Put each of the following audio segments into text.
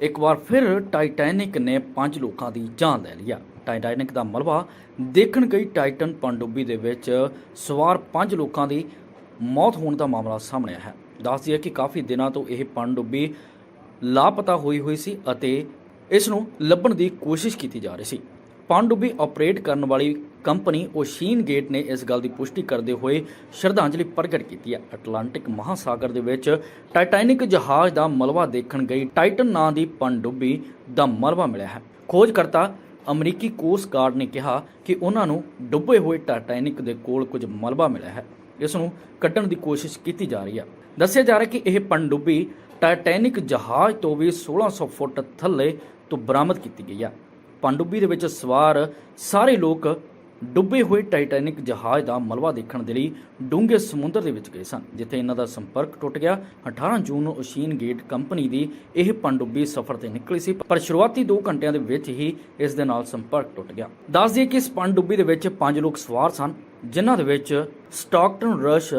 ਇੱਕ ਵਾਰ ਫਿਰ ਟਾਈਟੈਨਿਕ ਨੇ ਪੰਜ ਲੋਕਾਂ ਦੀ ਜਾਨ ਲੈ ਲਿਆ ਟਾਈਟੈਨਿਕ ਦਾ ਮਲਬਾ ਦੇਖਣ ਗਈ ਟਾਈਟਨ ਪਣਡੁੱਬੀ ਦੇ ਵਿੱਚ ਸਵਾਰ ਪੰਜ ਲੋਕਾਂ ਦੀ ਮੌਤ ਹੋਣ ਦਾ ਮਾਮਲਾ ਸਾਹਮਣੇ ਆਇਆ ਹੈ। ਦੱਸਦੀ ਹੈ ਕਿ ਕਾਫੀ ਦਿਨਾਂ ਤੋਂ ਇਹ ਪਣਡੁੱਬੀ ਲਾਪਤਾ ਹੋਈ ਹੋਈ ਸੀ ਅਤੇ ਇਸ ਨੂੰ ਲੱਭਣ ਦੀ ਕੋਸ਼ਿਸ਼ ਕੀਤੀ ਜਾ ਰਹੀ ਸੀ। ਪਣਡੁੱਬੀ ਆਪਰੇਟ ਕਰਨ ਵਾਲੀ ਕੰਪਨੀ ਓਸ਼ੀਨ ਗੇਟ ਨੇ ਇਸ ਗੱਲ ਦੀ ਪੁਸ਼ਟੀ ਕਰਦੇ ਹੋਏ ਸ਼ਰਧਾਂਜਲੀ ਪ੍ਰਗਟ ਕੀਤੀ ਹੈ। ਅਟਲਾਂਟਿਕ ਮਹਾਸਾਗਰ ਦੇ ਵਿੱਚ ਟਾਈਟੈਨਿਕ ਜਹਾਜ਼ ਦਾ ਮਲਬਾ ਦੇਖਣ ਗਈ ਟਾਈਟਨ ਨਾਂ ਦੀ ਪਣਡੁੱਬੀ ਦਾ ਮਲਬਾ ਮਿਲਿਆ ਹੈ। ਖੋਜਕਰਤਾ ਅਮਰੀਕੀ ਕੋਸਟ ਗਾਰਡ ਨੇ ਕਿਹਾ ਕਿ ਉਹਨਾਂ ਨੂੰ ਡੁੱਬੇ ਹੋਏ ਟਾਈਟੈਨਿਕ ਦੇ ਕੋਲ ਕੁਝ ਮਲਬਾ ਮਿਲਿਆ ਹੈ। ਇਸ ਨੂੰ ਕੱਢਣ ਦੀ ਕੋਸ਼ਿਸ਼ ਕੀਤੀ ਜਾ ਰਹੀ ਹੈ। ਦੱਸਿਆ ਜਾ ਰਿਹਾ ਕਿ ਇਹ ਪਣਡੁੱਬੀ ਟਾਈਟੈਨਿਕ ਜਹਾਜ਼ ਤੋਂ ਵੀ 1600 ਫੁੱਟ ਥੱਲੇ ਤੋਂ ਬਰਾਮਦ ਕੀਤੀ ਗਈ ਹੈ। ਪਣਡੁੱਬੀ ਦੇ ਵਿੱਚ ਸਵਾਰ ਸਾਰੇ ਲੋਕ ਡੁੱਬੇ ਹੋਏ ਟਾਈਟੈਨਿਕ ਜਹਾਜ਼ ਦਾ ਮਲਬਾ ਦੇਖਣ ਦੇ ਲਈ ਡੂੰਘੇ ਸਮੁੰਦਰ ਦੇ ਵਿੱਚ ਗਏ ਸਨ, ਜਿੱਥੇ ਇਹਨਾਂ ਦਾ ਸੰਪਰਕ ਟੁੱਟ ਗਿਆ। 18 ਜੂਨ ਨੂੰ ਓਸ਼ੀਨ ਗੇਟ ਕੰਪਨੀ ਦੀ ਇਹ ਪਣਡੁੱਬੀ ਸਫ਼ਰ ਤੇ ਨਿਕਲੀ ਸੀ, ਪਰ ਸ਼ੁਰੂਆਤੀ 2 ਘੰਟਿਆਂ ਦੇ ਵਿੱਚ ਹੀ ਇਸ ਦੇ ਨਾਲ ਸੰਪਰਕ ਟੁੱਟ ਗਿਆ। ਦੱਸ ਦਈਏ ਕਿ ਇਸ ਪਣਡੁੱਬੀ ਦੇ ਵਿੱਚ ਪੰਜ ਲੋਕ ਸਵਾਰ ਸਨ, ਜਿਨ੍ਹਾਂ ਦੇ ਵਿੱਚ Stockton Rush,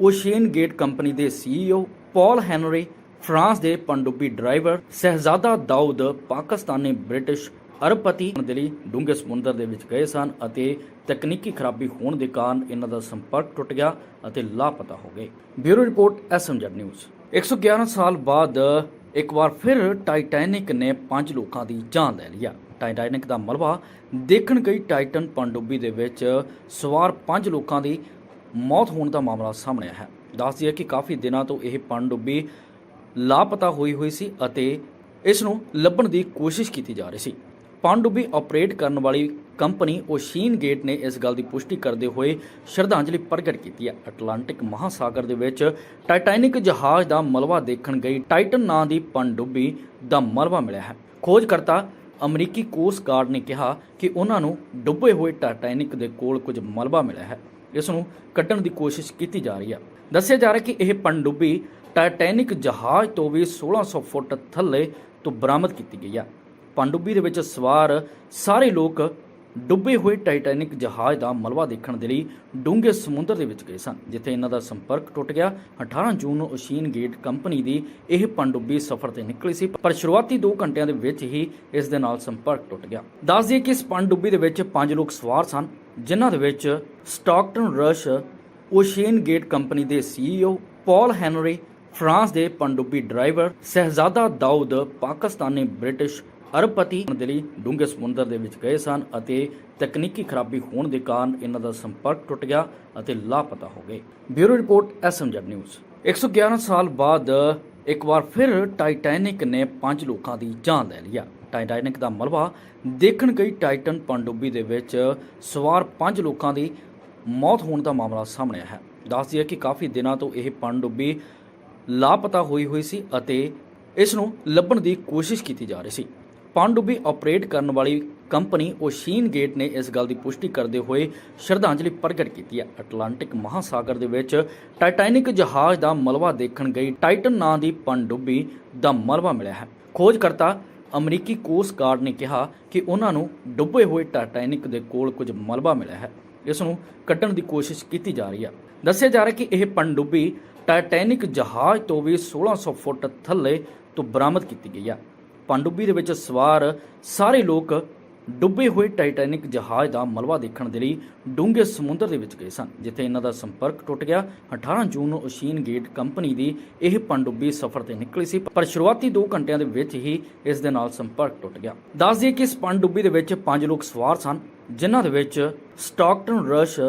OceanGate company ਦੇ ਸੀਈਓ ਪਾਲ ਹੈਨਰੀ, ਫਰਾਂਸ ਦੇ ਪਣਡੁੱਬੀ ਡਰਾਈਵਰ ਸਹਿਜ਼ਾਦਾ ਦਾਊਦ, ਪਾਕਿਸਤਾਨੀ ਬ੍ਰਿਟਿਸ਼ ਅਰਬਪਤੀ ਦੇ ਲਈ ਡੂੰਘੇ ਸਮੁੰਦਰ ਦੇ ਵਿੱਚ ਗਏ ਸਨ ਅਤੇ ਤਕਨੀਕੀ ਖਰਾਬੀ ਹੋਣ ਦੇ ਕਾਰਨ ਇਹਨਾਂ ਦਾ ਸੰਪਰਕ ਟੁੱਟ ਗਿਆ ਅਤੇ ਲਾਪਤਾ ਹੋ ਗਏ। Bureau report, SMZ news. 111 ਸਾਲ ਬਾਅਦ ਇੱਕ ਵਾਰ ਫਿਰ ਟਾਈਟੈਨਿਕ ਨੇ ਪੰਜ ਲੋਕਾਂ ਦੀ ਜਾਨ ਲੈ ਲਿਆ ਟਾਈਟੈਨਿਕ ਦਾ ਮਲਬਾ ਦੇਖਣ ਗਈ ਟਾਈਟਨ ਪਣਡੁੱਬੀ ਦੇ ਵਿੱਚ ਸਵਾਰ ਪੰਜ ਲੋਕਾਂ ਦੀ ਮੌਤ ਹੋਣ ਦਾ ਮਾਮਲਾ ਸਾਹਮਣੇ ਆਇਆ ਹੈ। ਦੱਸਦੀ ਹੈ ਕਿ ਕਾਫੀ ਦਿਨਾਂ ਤੋਂ ਇਹ ਪਣਡੁੱਬੀ ਲਾਪਤਾ ਹੋਈ ਹੋਈ ਸੀ ਅਤੇ ਇਸ ਨੂੰ ਲੱਭਣ ਦੀ ਕੋਸ਼ਿਸ਼ ਕੀਤੀ ਜਾ ਰਹੀ ਸੀ। ਪਣਡੁੱਬੀ ਆਪਰੇਟ ਕਰਨ ਵਾਲੀ ਕੰਪਨੀ ਓਸ਼ੀਨ ਗੇਟ ਨੇ ਇਸ ਗੱਲ ਦੀ ਪੁਸ਼ਟੀ ਕਰਦੇ ਹੋਏ ਸ਼ਰਧਾਂਜਲੀ ਪ੍ਰਗਟ ਕੀਤੀ ਹੈ। ਅਟਲਾਂਟਿਕ ਮਹਾਸਾਗਰ ਦੇ ਵਿੱਚ ਟਾਈਟੈਨਿਕ ਜਹਾਜ਼ ਦਾ ਮਲਬਾ ਦੇਖਣ ਗਈ ਟਾਈਟਨ ਨਾਂ ਦੀ ਪਣਡੁੱਬੀ ਦਾ ਮਲਬਾ ਮਿਲਿਆ ਹੈ। ਖੋਜਕਰਤਾ ਅਮਰੀਕੀ ਕੋਸਟ ਗਾਰਡ ਨੇ ਕਿਹਾ ਕਿ ਉਹਨਾਂ ਨੂੰ ਡੁੱਬੇ ਹੋਏ ਟਾਈਟੈਨਿਕ ਦੇ ਕੋਲ ਕੁਝ ਮਲਬਾ ਮਿਲਿਆ ਹੈ। ਇਸ ਨੂੰ ਕੱਢਣ ਦੀ ਕੋਸ਼ਿਸ਼ ਕੀਤੀ ਜਾ ਰਹੀ ਹੈ। ਦੱਸਿਆ ਜਾ ਰਿਹਾ ਕਿ ਇਹ ਪਣਡੁੱਬੀ ਟਾਈਟੈਨਿਕ ਜਹਾਜ਼ ਤੋਂ ਵੀ 1600 ਫੁੱਟ ਥੱਲੇ ਤੋਂ ਬਰਾਮਦ ਕੀਤੀ ਗਈ ਹੈ। ਪਣਡੁੱਬੀ ਦੇ ਵਿੱਚ ਸਵਾਰ ਸਾਰੇ ਲੋਕ ਡੁੱਬੇ ਹੋਏ ਟਾਈਟੈਨਿਕ ਜਹਾਜ਼ ਦਾ ਮਲਬਾ ਦੇਖਣ ਦੇ ਲਈ ਡੂੰਘੇ ਸਮੁੰਦਰ ਦੇ ਵਿੱਚ ਗਏ ਸਨ, ਜਿੱਥੇ ਇਹਨਾਂ ਦਾ ਸੰਪਰਕ ਟੁੱਟ ਗਿਆ। 18 ਜੂਨ ਨੂੰ ਓਸ਼ੀਨ ਗੇਟ ਕੰਪਨੀ ਦੀ ਇਹ ਪਣਡੁੱਬੀ ਸਫ਼ਰ ਤੇ ਨਿਕਲੀ ਸੀ, ਪਰ ਸ਼ੁਰੂਆਤੀ 2 ਘੰਟਿਆਂ ਦੇ ਵਿੱਚ ਹੀ ਇਸ ਦੇ ਨਾਲ ਸੰਪਰਕ ਟੁੱਟ ਗਿਆ। ਦੱਸ ਦਈਏ ਕਿ ਇਸ ਪਣਡੁੱਬੀ ਦੇ ਵਿੱਚ ਪੰਜ ਲੋਕ ਸਵਾਰ ਸਨ, ਜਿਨ੍ਹਾਂ ਦੇ ਵਿੱਚ Stockton Rush, OceanGate company ਦੇ ਸੀਈਓ ਪਾਲ ਹੈਨਰੀ, ਫਰਾਂਸ ਦੇ ਪਣਡੁੱਬੀ ਡਰਾਈਵਰ ਸਹਿਜ਼ਾਦਾ ਦਾਊਦ, ਪਾਕਿਸਤਾਨੀ ਬ੍ਰਿਟਿਸ਼ ਅਰਬਪਤੀ ਦੇ ਲਈ ਡੂੰਘੇ ਸਮੁੰਦਰ ਦੇ ਵਿੱਚ ਗਏ ਸਨ ਅਤੇ ਤਕਨੀਕੀ ਖਰਾਬੀ ਹੋਣ ਦੇ ਕਾਰਨ ਇਹਨਾਂ ਦਾ ਸੰਪਰਕ ਟੁੱਟ ਗਿਆ ਅਤੇ ਲਾਪਤਾ ਹੋ ਗਏ। Bureau report SMZ news. 111 ਸਾਲ ਬਾਅਦ ਇੱਕ ਵਾਰ ਫਿਰ ਟਾਈਟੈਨਿਕ ਨੇ ਪੰਜ ਲੋਕਾਂ ਦੀ ਜਾਨ ਲੈ ਲਿਆ ਟਾਈਟੈਨਿਕ ਦਾ ਮਲਬਾ ਦੇਖਣ ਗਈ ਟਾਈਟਨ ਪਣਡੁੱਬੀ ਦੇ ਵਿੱਚ ਸਵਾਰ ਪੰਜ ਲੋਕਾਂ ਦੀ ਮੌਤ ਹੋਣ ਦਾ ਮਾਮਲਾ ਸਾਹਮਣੇ ਆਇਆ ਹੈ। ਦੱਸਦੀ ਹੈ ਕਿ ਕਾਫੀ ਦਿਨਾਂ ਤੋਂ ਇਹ ਪਣਡੁੱਬੀ ਲਾਪਤਾ ਹੋਈ ਹੋਈ ਸੀ ਅਤੇ ਇਸ ਨੂੰ ਲੱਭਣ ਦੀ ਕੋਸ਼ਿਸ਼ ਕੀਤੀ ਜਾ ਰਹੀ ਸੀ। ਪਣਡੁੱਬੀ ਆਪਰੇਟ ਕਰਨ ਵਾਲੀ ਕੰਪਨੀ ਓਸ਼ੀਨ ਗੇਟ ਨੇ ਇਸ ਗੱਲ ਦੀ ਪੁਸ਼ਟੀ ਕਰਦੇ ਹੋਏ ਸ਼ਰਧਾਂਜਲੀ ਪ੍ਰਗਟ ਕੀਤੀ ਹੈ। ਅਟਲਾਂਟਿਕ ਮਹਾਸਾਗਰ ਦੇ ਵਿੱਚ ਟਾਈਟੈਨਿਕ ਜਹਾਜ਼ ਦਾ ਮਲਬਾ ਦੇਖਣ ਗਈ ਟਾਈਟਨ ਨਾਂ ਦੀ ਪਣਡੁੱਬੀ ਦਾ ਮਲਬਾ ਮਿਲਿਆ ਹੈ। ਖੋਜਕਰਤਾ ਅਮਰੀਕੀ ਕੋਸਟ ਗਾਰਡ ਨੇ ਕਿਹਾ ਕਿ ਉਹਨਾਂ ਨੂੰ ਡੁੱਬੇ ਹੋਏ ਟਾਈਟੈਨਿਕ ਦੇ ਕੋਲ ਕੁਝ ਮਲਬਾ ਮਿਲਿਆ ਹੈ। ਇਸ ਨੂੰ ਕੱਢਣ ਦੀ ਕੋਸ਼ਿਸ਼ ਕੀਤੀ ਜਾ ਰਹੀ ਹੈ। ਦੱਸਿਆ ਜਾ ਰਿਹਾ ਕਿ ਇਹ ਪਣਡੁੱਬੀ ਟਾਈਟੈਨਿਕ ਜਹਾਜ਼ ਤੋਂ ਵੀ 1600 ਫੁੱਟ ਥੱਲੇ ਤੋਂ ਬਰਾਮਦ ਕੀਤੀ ਗਈ ਹੈ। ਪਣਡੁੱਬੀ ਦੇ ਵਿੱਚ ਸਵਾਰ ਸਾਰੇ ਲੋਕ ਡੁੱਬੇ ਹੋਏ ਟਾਈਟੈਨਿਕ ਜਹਾਜ਼ ਦਾ ਮਲਬਾ ਦੇਖਣ ਦੇ ਲਈ ਡੂੰਘੇ ਸਮੁੰਦਰ ਦੇ ਵਿੱਚ ਗਏ ਸਨ, ਜਿੱਥੇ ਇਹਨਾਂ ਦਾ ਸੰਪਰਕ ਟੁੱਟ ਗਿਆ। 18 ਜੂਨ ਨੂੰ ਓਸ਼ੀਨ ਗੇਟ ਕੰਪਨੀ ਦੀ ਇਹ ਪਣਡੁੱਬੀ ਸਫ਼ਰ ਤੇ ਨਿਕਲੀ ਸੀ, ਪਰ ਸ਼ੁਰੂਆਤੀ 2 ਘੰਟਿਆਂ ਦੇ ਵਿੱਚ ਹੀ ਇਸ ਦੇ ਨਾਲ ਸੰਪਰਕ ਟੁੱਟ ਗਿਆ। ਦੱਸ ਦਈਏ ਕਿ ਇਸ ਪਣਡੁੱਬੀ ਦੇ ਵਿੱਚ ਪੰਜ ਲੋਕ ਸਵਾਰ ਸਨ, ਜਿਨ੍ਹਾਂ ਦੇ ਵਿੱਚ Stockton Rush,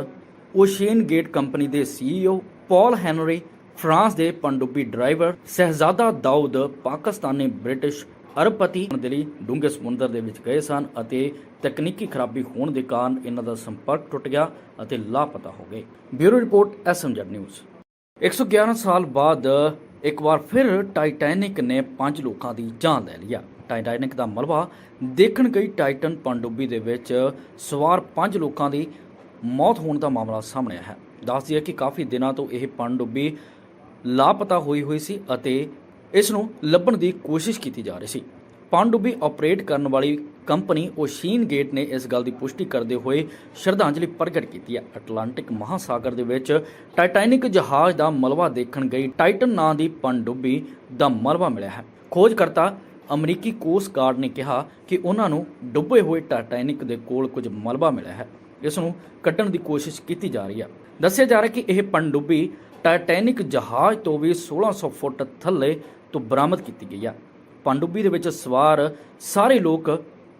OceanGate company ਦੇ ਸੀਈਓ ਪਾਲ ਹੈਨਰੀ, ਫਰਾਂਸ ਦੇ ਪਣਡੁੱਬੀ ਡਰਾਈਵਰ ਸਹਿਜ਼ਾਦਾ ਦਾਊਦ, ਪਾਕਿਸਤਾਨੀ ਬ੍ਰਿਟਿਸ਼ ਅਰਬਪਤੀ ਦੇ ਲਈ ਡੂੰਘੇ ਸਮੁੰਦਰ ਦੇ ਵਿੱਚ ਗਏ ਸਨ ਅਤੇ ਤਕਨੀਕੀ ਖਰਾਬੀ ਹੋਣ ਦੇ ਕਾਰਨ ਇਹਨਾਂ ਦਾ ਸੰਪਰਕ ਟੁੱਟ ਗਿਆ ਅਤੇ ਲਾਪਤਾ ਹੋ ਗਏ। Bureau report SMZ news. 111 ਸਾਲ ਬਾਅਦ ਇੱਕ ਵਾਰ ਫਿਰ ਟਾਈਟੈਨਿਕ ਨੇ ਪੰਜ ਲੋਕਾਂ ਦੀ ਜਾਨ ਲੈ ਲਿਆ। ਟਾਈਟੈਨਿਕ ਦਾ ਮਲਬਾ ਦੇਖਣ ਗਈ ਟਾਈਟਨ ਪਣਡੁੱਬੀ ਦੇ ਵਿੱਚ ਸਵਾਰ ਪੰਜ ਲੋਕਾਂ ਦੀ ਮੌਤ ਹੋਣ ਦਾ ਮਾਮਲਾ ਸਾਹਮਣੇ ਆਇਆ ਹੈ। ਦੱਸਦੀ ਹੈ ਕਿ ਕਾਫੀ ਦਿਨਾਂ ਤੋਂ ਇਹ ਪਣਡੁੱਬੀ ਲਾਪਤਾ ਹੋਈ ਹੋਈ ਸੀ ਅਤੇ ਇਸ ਨੂੰ ਲੱਭਣ ਦੀ ਕੋਸ਼ਿਸ਼ ਕੀਤੀ ਜਾ ਰਹੀ ਸੀ। ਪਣਡੁੱਬੀ ਆਪਰੇਟ ਕਰਨ ਵਾਲੀ ਕੰਪਨੀ ਓਸ਼ੀਨ ਗੇਟ ਨੇ ਇਸ ਗੱਲ ਦੀ ਪੁਸ਼ਟੀ ਕਰਦੇ ਹੋਏ ਸ਼ਰਧਾਂਜਲੀ ਪ੍ਰਗਟ ਕੀਤੀ ਹੈ। ਅਟਲਾਂਟਿਕ ਮਹਾਸਾਗਰ ਦੇ ਵਿੱਚ ਟਾਈਟੈਨਿਕ ਜਹਾਜ਼ ਦਾ ਮਲਬਾ ਦੇਖਣ ਗਈ ਟਾਈਟਨ ਨਾਂ ਦੀ ਪਣਡੁੱਬੀ ਦਾ ਮਲਬਾ ਮਿਲਿਆ ਹੈ। ਖੋਜਕਰਤਾ ਅਮਰੀਕੀ ਕੋਸਟ ਗਾਰਡ ਨੇ ਕਿਹਾ ਕਿ ਉਹਨਾਂ ਨੂੰ ਡੁੱਬੇ ਹੋਏ ਟਾਈਟੈਨਿਕ ਦੇ ਕੋਲ ਕੁਝ ਮਲਬਾ ਮਿਲਿਆ ਹੈ। ਇਸ ਨੂੰ ਕੱਢਣ ਦੀ ਕੋਸ਼ਿਸ਼ ਕੀਤੀ ਜਾ ਰਹੀ ਹੈ। ਦੱਸਿਆ ਜਾ ਰਿਹਾ ਕਿ ਇਹ ਪਣਡੁੱਬੀ ਟਾਈਟੈਨਿਕ ਜਹਾਜ਼ ਤੋਂ ਵੀ 1600 ਫੁੱਟ ਥੱਲੇ ਤੋਂ ਬਰਾਮਦ ਕੀਤੀ ਗਈ ਹੈ ਪਣਡੁੱਬੀ ਦੇ ਵਿੱਚ ਸਵਾਰ ਸਾਰੇ ਲੋਕ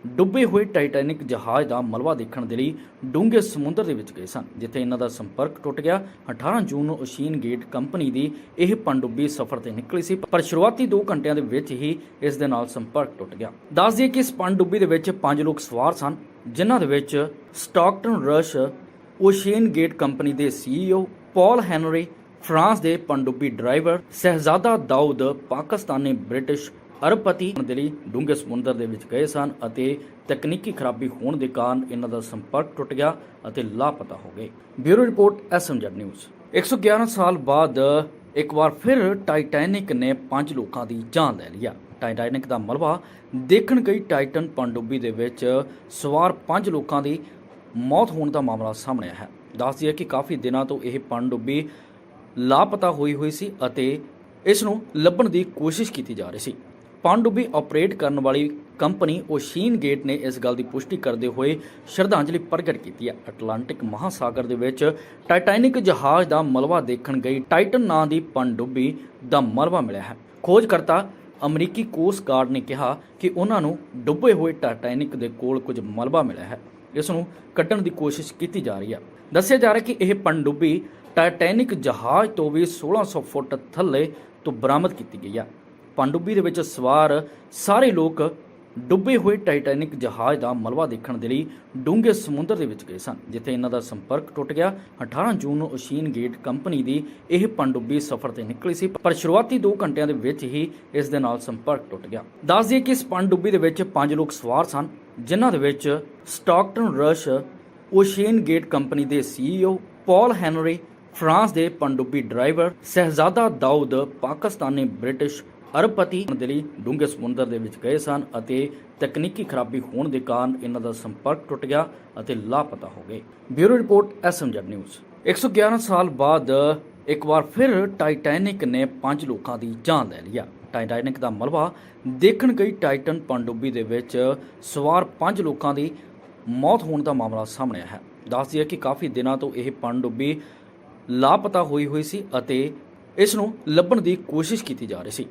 ਡੁੱਬੇ ਹੋਏ ਟਾਈਟੈਨਿਕ ਜਹਾਜ਼ ਦਾ ਮਲਬਾ ਦੇਖਣ ਦੇ ਲਈ ਡੂੰਘੇ ਸਮੁੰਦਰ ਦੇ ਵਿੱਚ ਗਏ ਸਨ, ਜਿੱਥੇ ਇਹਨਾਂ ਦਾ ਸੰਪਰਕ ਟੁੱਟ ਗਿਆ। 18 ਜੂਨ ਨੂੰ ਓਸ਼ੀਨ ਗੇਟ ਕੰਪਨੀ ਦੀ ਇਹ ਪਣਡੁੱਬੀ ਸਫ਼ਰ ਤੇ ਨਿਕਲੀ ਸੀ, ਪਰ ਸ਼ੁਰੂਆਤੀ 2 ਘੰਟਿਆਂ ਦੇ ਵਿੱਚ ਹੀ ਇਸ ਦੇ ਨਾਲ ਸੰਪਰਕ ਟੁੱਟ ਗਿਆ। ਦੱਸ ਦਈਏ ਕਿ ਇਸ ਪਣਡੁੱਬੀ ਦੇ ਵਿੱਚ 5 ਲੋਕ ਸਵਾਰ ਸਨ, ਜਿਨ੍ਹਾਂ ਦੇ ਵਿੱਚ Stockton Rush OceanGate company ਦੇ ਸੀਈਓ ਪਾਲ ਹੈਨਰੀ ਫਰਾਂਸ ਦੇ ਪਣਡੁੱਬੀ ਡਰਾਈਵਰ ਸਹਿਜ਼ਾਦਾ ਦਾਊਦ ਪਾਕਿਸਤਾਨੀ ਬ੍ਰਿਟਿਸ਼ ਅਰਬਪਤੀ ਦੇ ਲਈ ਡੂੰਘੇ ਸਮੁੰਦਰ ਦੇ ਵਿੱਚ ਗਏ ਸਨ ਅਤੇ ਤਕਨੀਕੀ ਖਰਾਬੀ ਹੋਣ ਦੇ ਕਾਰਨ ਇਹਨਾਂ ਦਾ ਸੰਪਰਕ ਟੁੱਟ ਗਿਆ ਅਤੇ ਲਾਪਤਾ ਹੋ ਗਏ। Bureau report, SMZ news. 111 ਸਾਲ ਬਾਅਦ ਇੱਕ ਵਾਰ ਫਿਰ ਟਾਈਟੈਨਿਕ ਨੇ ਪੰਜ ਲੋਕਾਂ ਦੀ ਜਾਨ ਲੈ ਲਿਆ। ਟਾਈਟੈਨਿਕ ਦਾ ਮਲਬਾ ਦੇਖਣ ਗਈ ਟਾਈਟਨ ਪਣਡੁੱਬੀ ਦੇ ਵਿੱਚ ਸਵਾਰ ਪੰਜ ਲੋਕਾਂ ਦੀ ਮੌਤ ਹੋਣ ਦਾ ਮਾਮਲਾ ਸਾਹਮਣੇ ਆਇਆ ਹੈ। ਦੱਸਦੀ ਹੈ ਕਿ ਕਾਫੀ ਦਿਨਾਂ ਤੋਂ ਇਹ ਪਣਡੁੱਬੀ ਲਾਪਤਾ ਹੋਈ ਹੋਈ ਸੀ ਅਤੇ ਇਸ ਨੂੰ ਲੱਭਣ ਦੀ ਕੋਸ਼ਿਸ਼ ਕੀਤੀ ਜਾ ਰਹੀ ਸੀ। ਪਣਡੁੱਬੀ ਆਪਰੇਟ ਕਰਨ ਵਾਲੀ ਕੰਪਨੀ ਓਸ਼ੀਨ ਗੇਟ ਨੇ ਇਸ ਗੱਲ ਦੀ ਪੁਸ਼ਟੀ ਕਰਦੇ ਹੋਏ ਸ਼ਰਧਾਂਜਲੀ ਪ੍ਰਗਟ ਕੀਤੀ ਹੈ। ਅਟਲਾਂਟਿਕ ਮਹਾਸਾਗਰ ਦੇ ਵਿੱਚ ਟਾਈਟੈਨਿਕ ਜਹਾਜ਼ ਦਾ ਮਲਬਾ ਦੇਖਣ ਗਈ ਟਾਈਟਨ ਨਾਂ ਦੀ ਪਣਡੁੱਬੀ ਦਾ ਮਲਬਾ ਮਿਲਿਆ ਹੈ। ਖੋਜਕਰਤਾ ਅਮਰੀਕੀ ਕੋਸਟ ਗਾਰਡ ਨੇ ਕਿਹਾ ਕਿ ਉਹਨਾਂ ਨੂੰ ਡੁੱਬੇ ਹੋਏ ਟਾਈਟੈਨਿਕ ਦੇ ਕੋਲ ਕੁਝ ਮਲਬਾ ਮਿਲਿਆ ਹੈ। ਇਸ ਨੂੰ ਕੱਢਣ ਦੀ ਕੋਸ਼ਿਸ਼ ਕੀਤੀ ਜਾ ਰਹੀ ਹੈ। ਦੱਸਿਆ ਜਾ ਰਿਹਾ ਕਿ ਇਹ ਪਣਡੁੱਬੀ ਟਾਈਟੈਨਿਕ ਜਹਾਜ਼ ਤੋਂ ਵੀ 1600 ਫੁੱਟ ਥੱਲੇ ਤੋਂ ਬਰਾਮਦ ਕੀਤੀ ਗਈ ਹੈ ਪਣਡੁੱਬੀ ਦੇ ਵਿੱਚ ਸਵਾਰ ਸਾਰੇ ਲੋਕ ਡੁੱਬੇ ਹੋਏ ਟਾਈਟੈਨਿਕ ਜਹਾਜ਼ ਦਾ ਮਲਬਾ ਦੇਖਣ ਦੇ ਲਈ ਡੂੰਘੇ ਸਮੁੰਦਰ ਦੇ ਵਿੱਚ ਗਏ ਸਨ, ਜਿੱਥੇ ਇਹਨਾਂ ਦਾ ਸੰਪਰਕ ਟੁੱਟ ਗਿਆ। 18 ਜੂਨ ਨੂੰ ਓਸ਼ੀਨ ਗੇਟ ਕੰਪਨੀ ਦੀ ਇਹ ਪਣਡੁੱਬੀ ਸਫ਼ਰ ਤੇ ਨਿਕਲੀ ਸੀ, ਪਰ ਸ਼ੁਰੂਆਤੀ 2 ਘੰਟਿਆਂ ਦੇ ਵਿੱਚ ਹੀ ਇਸ ਦੇ ਨਾਲ ਸੰਪਰਕ ਟੁੱਟ ਗਿਆ। ਦੱਸ ਦਈਏ ਕਿ ਇਸ ਪਣਡੁੱਬੀ ਦੇ ਵਿੱਚ 5 ਲੋਕ ਸਵਾਰ ਸਨ, ਜਿਨ੍ਹਾਂ ਦੇ ਵਿੱਚ Stockton Rush, OceanGate company ਦੇ ਸੀਈਓ ਪਾਲ ਹੈਨਰੀ ਫਰਾਂਸ ਦੇ ਪਣਡੁੱਬੀ ਡਰਾਈਵਰ ਸਹਿਜ਼ਾਦਾ ਦਾਊਦ ਪਾਕਿਸਤਾਨੀ ਬ੍ਰਿਟਿਸ਼ ਅਰਬਪਤੀ ਦੇ ਲਈ ਡੂੰਘੇ ਸਮੁੰਦਰ ਦੇ ਵਿੱਚ ਗਏ ਸਨ ਅਤੇ ਤਕਨੀਕੀ ਖਰਾਬੀ ਹੋਣ ਦੇ ਕਾਰਨ ਇਹਨਾਂ ਦਾ ਸੰਪਰਕ ਟੁੱਟ ਗਿਆ ਅਤੇ ਲਾਪਤਾ ਹੋ ਗਏ। Bureau report SMZ news. 111 ਸਾਲ ਬਾਅਦ ਇੱਕ ਵਾਰ ਫਿਰ ਟਾਈਟੈਨਿਕ ਨੇ ਪੰਜ ਲੋਕਾਂ ਦੀ ਜਾਨ ਲੈ ਲਿਆ ਟਾਈਟੈਨਿਕ ਦਾ ਮਲਬਾ ਦੇਖਣ ਗਈ ਟਾਈਟਨ ਪਣਡੁੱਬੀ ਦੇ ਵਿੱਚ ਸਵਾਰ ਪੰਜ ਲੋਕਾਂ ਦੀ ਮੌਤ ਹੋਣ ਦਾ ਮਾਮਲਾ ਸਾਹਮਣੇ ਆਇਆ ਹੈ। ਦੱਸਦੀ ਹੈ ਕਿ ਕਾਫੀ ਦਿਨਾਂ ਤੋਂ ਇਹ ਪਣਡੁੱਬੀ ਲਾਪਤਾ ਹੋਈ ਹੋਈ ਸੀ ਅਤੇ ਇਸ ਨੂੰ ਲੱਭਣ ਦੀ ਕੋਸ਼ਿਸ਼ ਕੀਤੀ ਜਾ ਰਹੀ ਸੀ।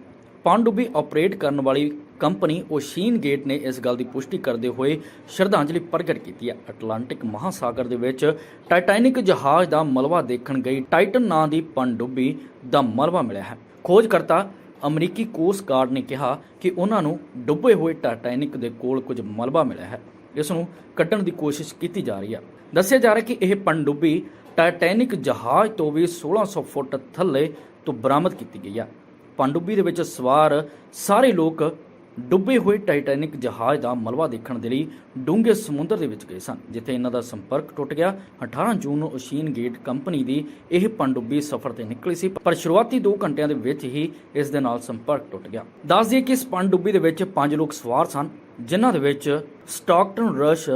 ਪਣਡੁੱਬੀ ਆਪਰੇਟ ਕਰਨ ਵਾਲੀ ਕੰਪਨੀ ਓਸ਼ੀਨ ਗੇਟ ਨੇ ਇਸ ਗੱਲ ਦੀ ਪੁਸ਼ਟੀ ਕਰਦੇ ਹੋਏ ਸ਼ਰਧਾਂਜਲੀ ਪ੍ਰਗਟ ਕੀਤੀ ਹੈ। ਅਟਲਾਂਟਿਕ ਮਹਾਸਾਗਰ ਦੇ ਵਿੱਚ ਟਾਈਟੈਨਿਕ ਜਹਾਜ਼ ਦਾ ਮਲਬਾ ਦੇਖਣ ਗਈ ਟਾਈਟਨ ਨਾਂ ਦੀ ਪਣਡੁੱਬੀ ਦਾ ਮਲਬਾ ਮਿਲਿਆ ਹੈ। ਖੋਜਕਰਤਾ ਅਮਰੀਕੀ ਕੋਸਟ ਗਾਰਡ ਨੇ ਕਿਹਾ ਕਿ ਉਹਨਾਂ ਨੂੰ ਡੁੱਬੇ ਹੋਏ ਟਾਈਟੈਨਿਕ ਦੇ ਕੋਲ ਕੁਝ ਮਲਬਾ ਮਿਲਿਆ ਹੈ। ਇਸ ਨੂੰ ਕੱਢਣ ਦੀ ਕੋਸ਼ਿਸ਼ ਕੀਤੀ ਜਾ ਰਹੀ ਹੈ। ਦੱਸਿਆ ਜਾ ਰਿਹਾ ਕਿ ਇਹ ਪਣਡੁੱਬੀ ਟਾਈਟੈਨਿਕ ਜਹਾਜ਼ ਤੋਂ ਵੀ 1600 ਫੁੱਟ ਥੱਲੇ ਤੋਂ ਬਰਾਮਦ ਕੀਤੀ ਗਈ ਹੈ ਪਣਡੁੱਬੀ ਦੇ ਵਿੱਚ ਸਵਾਰ ਸਾਰੇ ਲੋਕ ਡੁੱਬੇ ਹੋਏ ਟਾਈਟੈਨਿਕ ਜਹਾਜ਼ ਦਾ ਮਲਬਾ ਦੇਖਣ ਦੇ ਲਈ ਡੂੰਘੇ ਸਮੁੰਦਰ ਦੇ ਵਿੱਚ ਗਏ ਸਨ, ਜਿੱਥੇ ਇਹਨਾਂ ਦਾ ਸੰਪਰਕ ਟੁੱਟ ਗਿਆ। 18 ਜੂਨ ਨੂੰ ਓਸ਼ੀਨ ਗੇਟ ਕੰਪਨੀ ਦੀ ਇਹ ਪਣਡੁੱਬੀ ਸਫ਼ਰ ਤੇ ਨਿਕਲੀ ਸੀ, ਪਰ ਸ਼ੁਰੂਆਤੀ 2 ਘੰਟਿਆਂ ਦੇ ਵਿੱਚ ਹੀ ਇਸ ਦੇ ਨਾਲ ਸੰਪਰਕ ਟੁੱਟ ਗਿਆ। ਦੱਸ ਦਈਏ ਕਿ ਇਸ ਪਣਡੁੱਬੀ ਦੇ ਵਿੱਚ 5 ਲੋਕ ਸਵਾਰ ਸਨ, ਜਿਨ੍ਹਾਂ ਦੇ ਵਿੱਚ Stockton Rush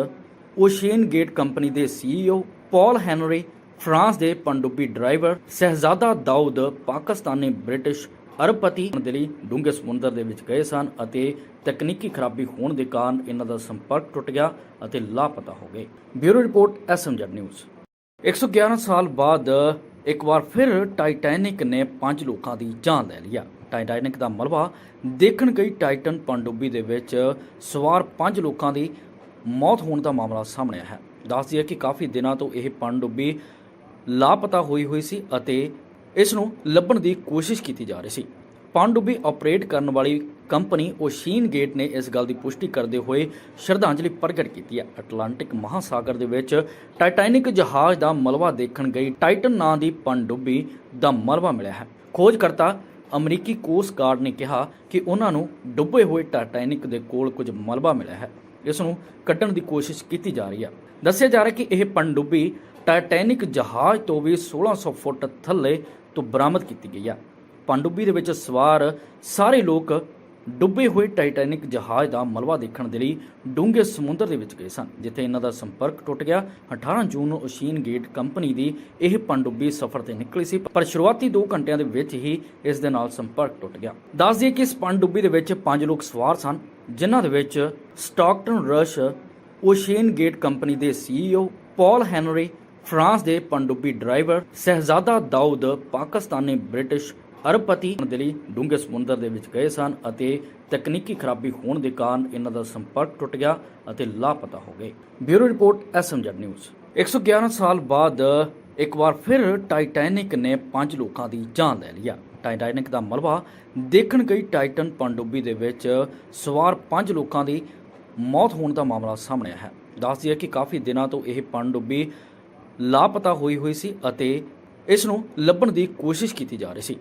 OceanGate company ਦੇ ਸੀਈਓ ਪਾਲ ਹੈਨਰੀ ਫਰਾਂਸ ਦੇ ਪਣਡੁੱਬੀ ਡਰਾਈਵਰ ਸਹਿਜ਼ਾਦਾ ਦਾਊਦ ਪਾਕਿਸਤਾਨੀ ਬ੍ਰਿਟਿਸ਼ ਅਰਬਪਤੀ ਦੇ ਲਈ ਡੂੰਘੇ ਸਮੁੰਦਰ ਦੇ ਵਿੱਚ ਗਏ ਸਨ ਅਤੇ ਤਕਨੀਕੀ ਖਰਾਬੀ ਹੋਣ ਦੇ ਕਾਰਨ ਇਹਨਾਂ ਦਾ ਸੰਪਰਕ ਟੁੱਟ ਗਿਆ ਅਤੇ ਲਾਪਤਾ ਹੋ ਗਏ। Bureau report, SMZ news. 111 ਸਾਲ ਬਾਅਦ ਇੱਕ ਵਾਰ ਫਿਰ ਟਾਈਟੈਨਿਕ ਨੇ ਪੰਜ ਲੋਕਾਂ ਦੀ ਜਾਨ ਲੈ ਲਿਆ। ਟਾਈਟੈਨਿਕ ਦਾ ਮਲਬਾ ਦੇਖਣ ਗਈ ਟਾਈਟਨ ਪਣਡੁੱਬੀ ਦੇ ਵਿੱਚ ਸਵਾਰ ਪੰਜ ਲੋਕਾਂ ਦੀ ਮੌਤ ਹੋਣ ਦਾ ਮਾਮਲਾ ਸਾਹਮਣੇ ਆਇਆ ਹੈ। ਦੱਸਦੀ ਹੈ ਕਿ ਕਾਫੀ ਦਿਨਾਂ ਤੋਂ ਇਹ ਪਣਡੁੱਬੀ ਲਾਪਤਾ ਹੋਈ ਹੋਈ ਸੀ ਅਤੇ ਇਸ ਨੂੰ ਲੱਭਣ ਦੀ ਕੋਸ਼ਿਸ਼ ਕੀਤੀ ਜਾ ਰਹੀ ਸੀ। ਪਣਡੁੱਬੀ ਆਪਰੇਟ ਕਰਨ ਵਾਲੀ ਕੰਪਨੀ ਓਸ਼ੀਨ ਗੇਟ ਨੇ ਇਸ ਗੱਲ ਦੀ ਪੁਸ਼ਟੀ ਕਰਦੇ ਹੋਏ ਸ਼ਰਧਾਂਜਲੀ ਪ੍ਰਗਟ ਕੀਤੀ ਹੈ। ਅਟਲਾਂਟਿਕ ਮਹਾਸਾਗਰ ਦੇ ਵਿੱਚ ਟਾਈਟੈਨਿਕ ਜਹਾਜ਼ ਦਾ ਮਲਬਾ ਦੇਖਣ ਗਈ ਟਾਈਟਨ ਨਾਂ ਦੀ ਪਣਡੁੱਬੀ ਦਾ ਮਲਬਾ ਮਿਲਿਆ ਹੈ। ਖੋਜਕਰਤਾ ਅਮਰੀਕੀ ਕੋਸਟ ਗਾਰਡ ਨੇ ਕਿਹਾ ਕਿ ਉਹਨਾਂ ਨੂੰ ਡੁੱਬੇ ਹੋਏ ਟਾਈਟੈਨਿਕ ਦੇ ਕੋਲ ਕੁਝ ਮਲਬਾ ਮਿਲਿਆ ਹੈ। ਇਸ ਨੂੰ ਕੱਢਣ ਦੀ ਕੋਸ਼ਿਸ਼ ਕੀਤੀ ਜਾ ਰਹੀ ਹੈ। ਦੱਸਿਆ ਜਾ ਰਿਹਾ ਕਿ ਇਹ ਪਣਡੁੱਬੀ ਟਾਈਟੈਨਿਕ ਜਹਾਜ਼ ਤੋਂ ਵੀ 1600 ਫੁੱਟ ਥੱਲੇ ਤੋਂ ਬਰਾਮਦ ਕੀਤੀ ਗਈ ਹੈ ਪਣਡੁੱਬੀ ਦੇ ਵਿੱਚ ਸਵਾਰ ਸਾਰੇ ਲੋਕ ਡੁੱਬੇ ਹੋਏ ਟਾਈਟੈਨਿਕ ਜਹਾਜ਼ ਦਾ ਮਲਬਾ ਦੇਖਣ ਦੇ ਲਈ ਡੂੰਘੇ ਸਮੁੰਦਰ ਦੇ ਵਿੱਚ ਗਏ ਸਨ, ਜਿੱਥੇ ਇਹਨਾਂ ਦਾ ਸੰਪਰਕ ਟੁੱਟ ਗਿਆ। 18 ਜੂਨ ਨੂੰ ਓਸ਼ੀਨ ਗੇਟ ਕੰਪਨੀ ਦੀ ਇਹ ਪਣਡੁੱਬੀ ਸਫ਼ਰ ਤੇ ਨਿਕਲੀ ਸੀ, ਪਰ ਸ਼ੁਰੂਆਤੀ 2 ਘੰਟਿਆਂ ਦੇ ਵਿੱਚ ਹੀ ਇਸ ਦੇ ਨਾਲ ਸੰਪਰਕ ਟੁੱਟ ਗਿਆ। ਦੱਸ ਦਈਏ ਕਿ ਇਸ ਪਣਡੁੱਬੀ ਦੇ ਵਿੱਚ 5 ਲੋਕ ਸਵਾਰ ਸਨ, ਜਿਨ੍ਹਾਂ ਦੇ ਵਿੱਚ Stockton Rush OceanGate company ਦੇ ਸੀਈਓ ਪਾਲ ਹੈਨਰੀ ਫਰਾਂਸ ਦੇ ਪਣਡੁੱਬੀ ਡਰਾਈਵਰ ਸਹਿਜ਼ਾਦਾ ਦਾਊਦ ਪਾਕਿਸਤਾਨੀ ਬ੍ਰਿਟਿਸ਼ ਅਰਬਪਤੀ ਦੇ ਲਈ ਡੂੰਘੇ ਸਮੁੰਦਰ ਦੇ ਵਿੱਚ ਗਏ ਸਨ ਅਤੇ ਤਕਨੀਕੀ ਖਰਾਬੀ ਹੋਣ ਦੇ ਕਾਰਨ ਇਹਨਾਂ ਦਾ ਸੰਪਰਕ ਟੁੱਟ ਗਿਆ ਅਤੇ ਲਾਪਤਾ ਹੋ ਗਏ। Bureau report, SMZ news. 111 ਸਾਲ ਬਾਅਦ ਇੱਕ ਵਾਰ ਫਿਰ ਟਾਈਟੈਨਿਕ ਨੇ ਪੰਜ ਲੋਕਾਂ ਦੀ ਜਾਨ ਲੈ ਲਿਆ। ਟਾਈਟੈਨਿਕ ਦਾ ਮਲਬਾ ਦੇਖਣ ਗਈ ਟਾਈਟਨ ਪਣਡੁੱਬੀ ਦੇ ਵਿੱਚ ਸਵਾਰ ਪੰਜ ਲੋਕਾਂ ਦੀ ਮੌਤ ਹੋਣ ਦਾ ਮਾਮਲਾ ਸਾਹਮਣੇ ਆਇਆ ਹੈ। ਦੱਸਦੀ ਹੈ ਕਿ ਕਾਫੀ ਦਿਨਾਂ ਤੋਂ ਇਹ ਪਣਡੁੱਬੀ ਲਾਪਤਾ ਹੋਈ ਹੋਈ ਸੀ ਅਤੇ ਇਸ ਨੂੰ ਲੱਭਣ ਦੀ ਕੋਸ਼ਿਸ਼ ਕੀਤੀ ਜਾ ਰਹੀ ਸੀ।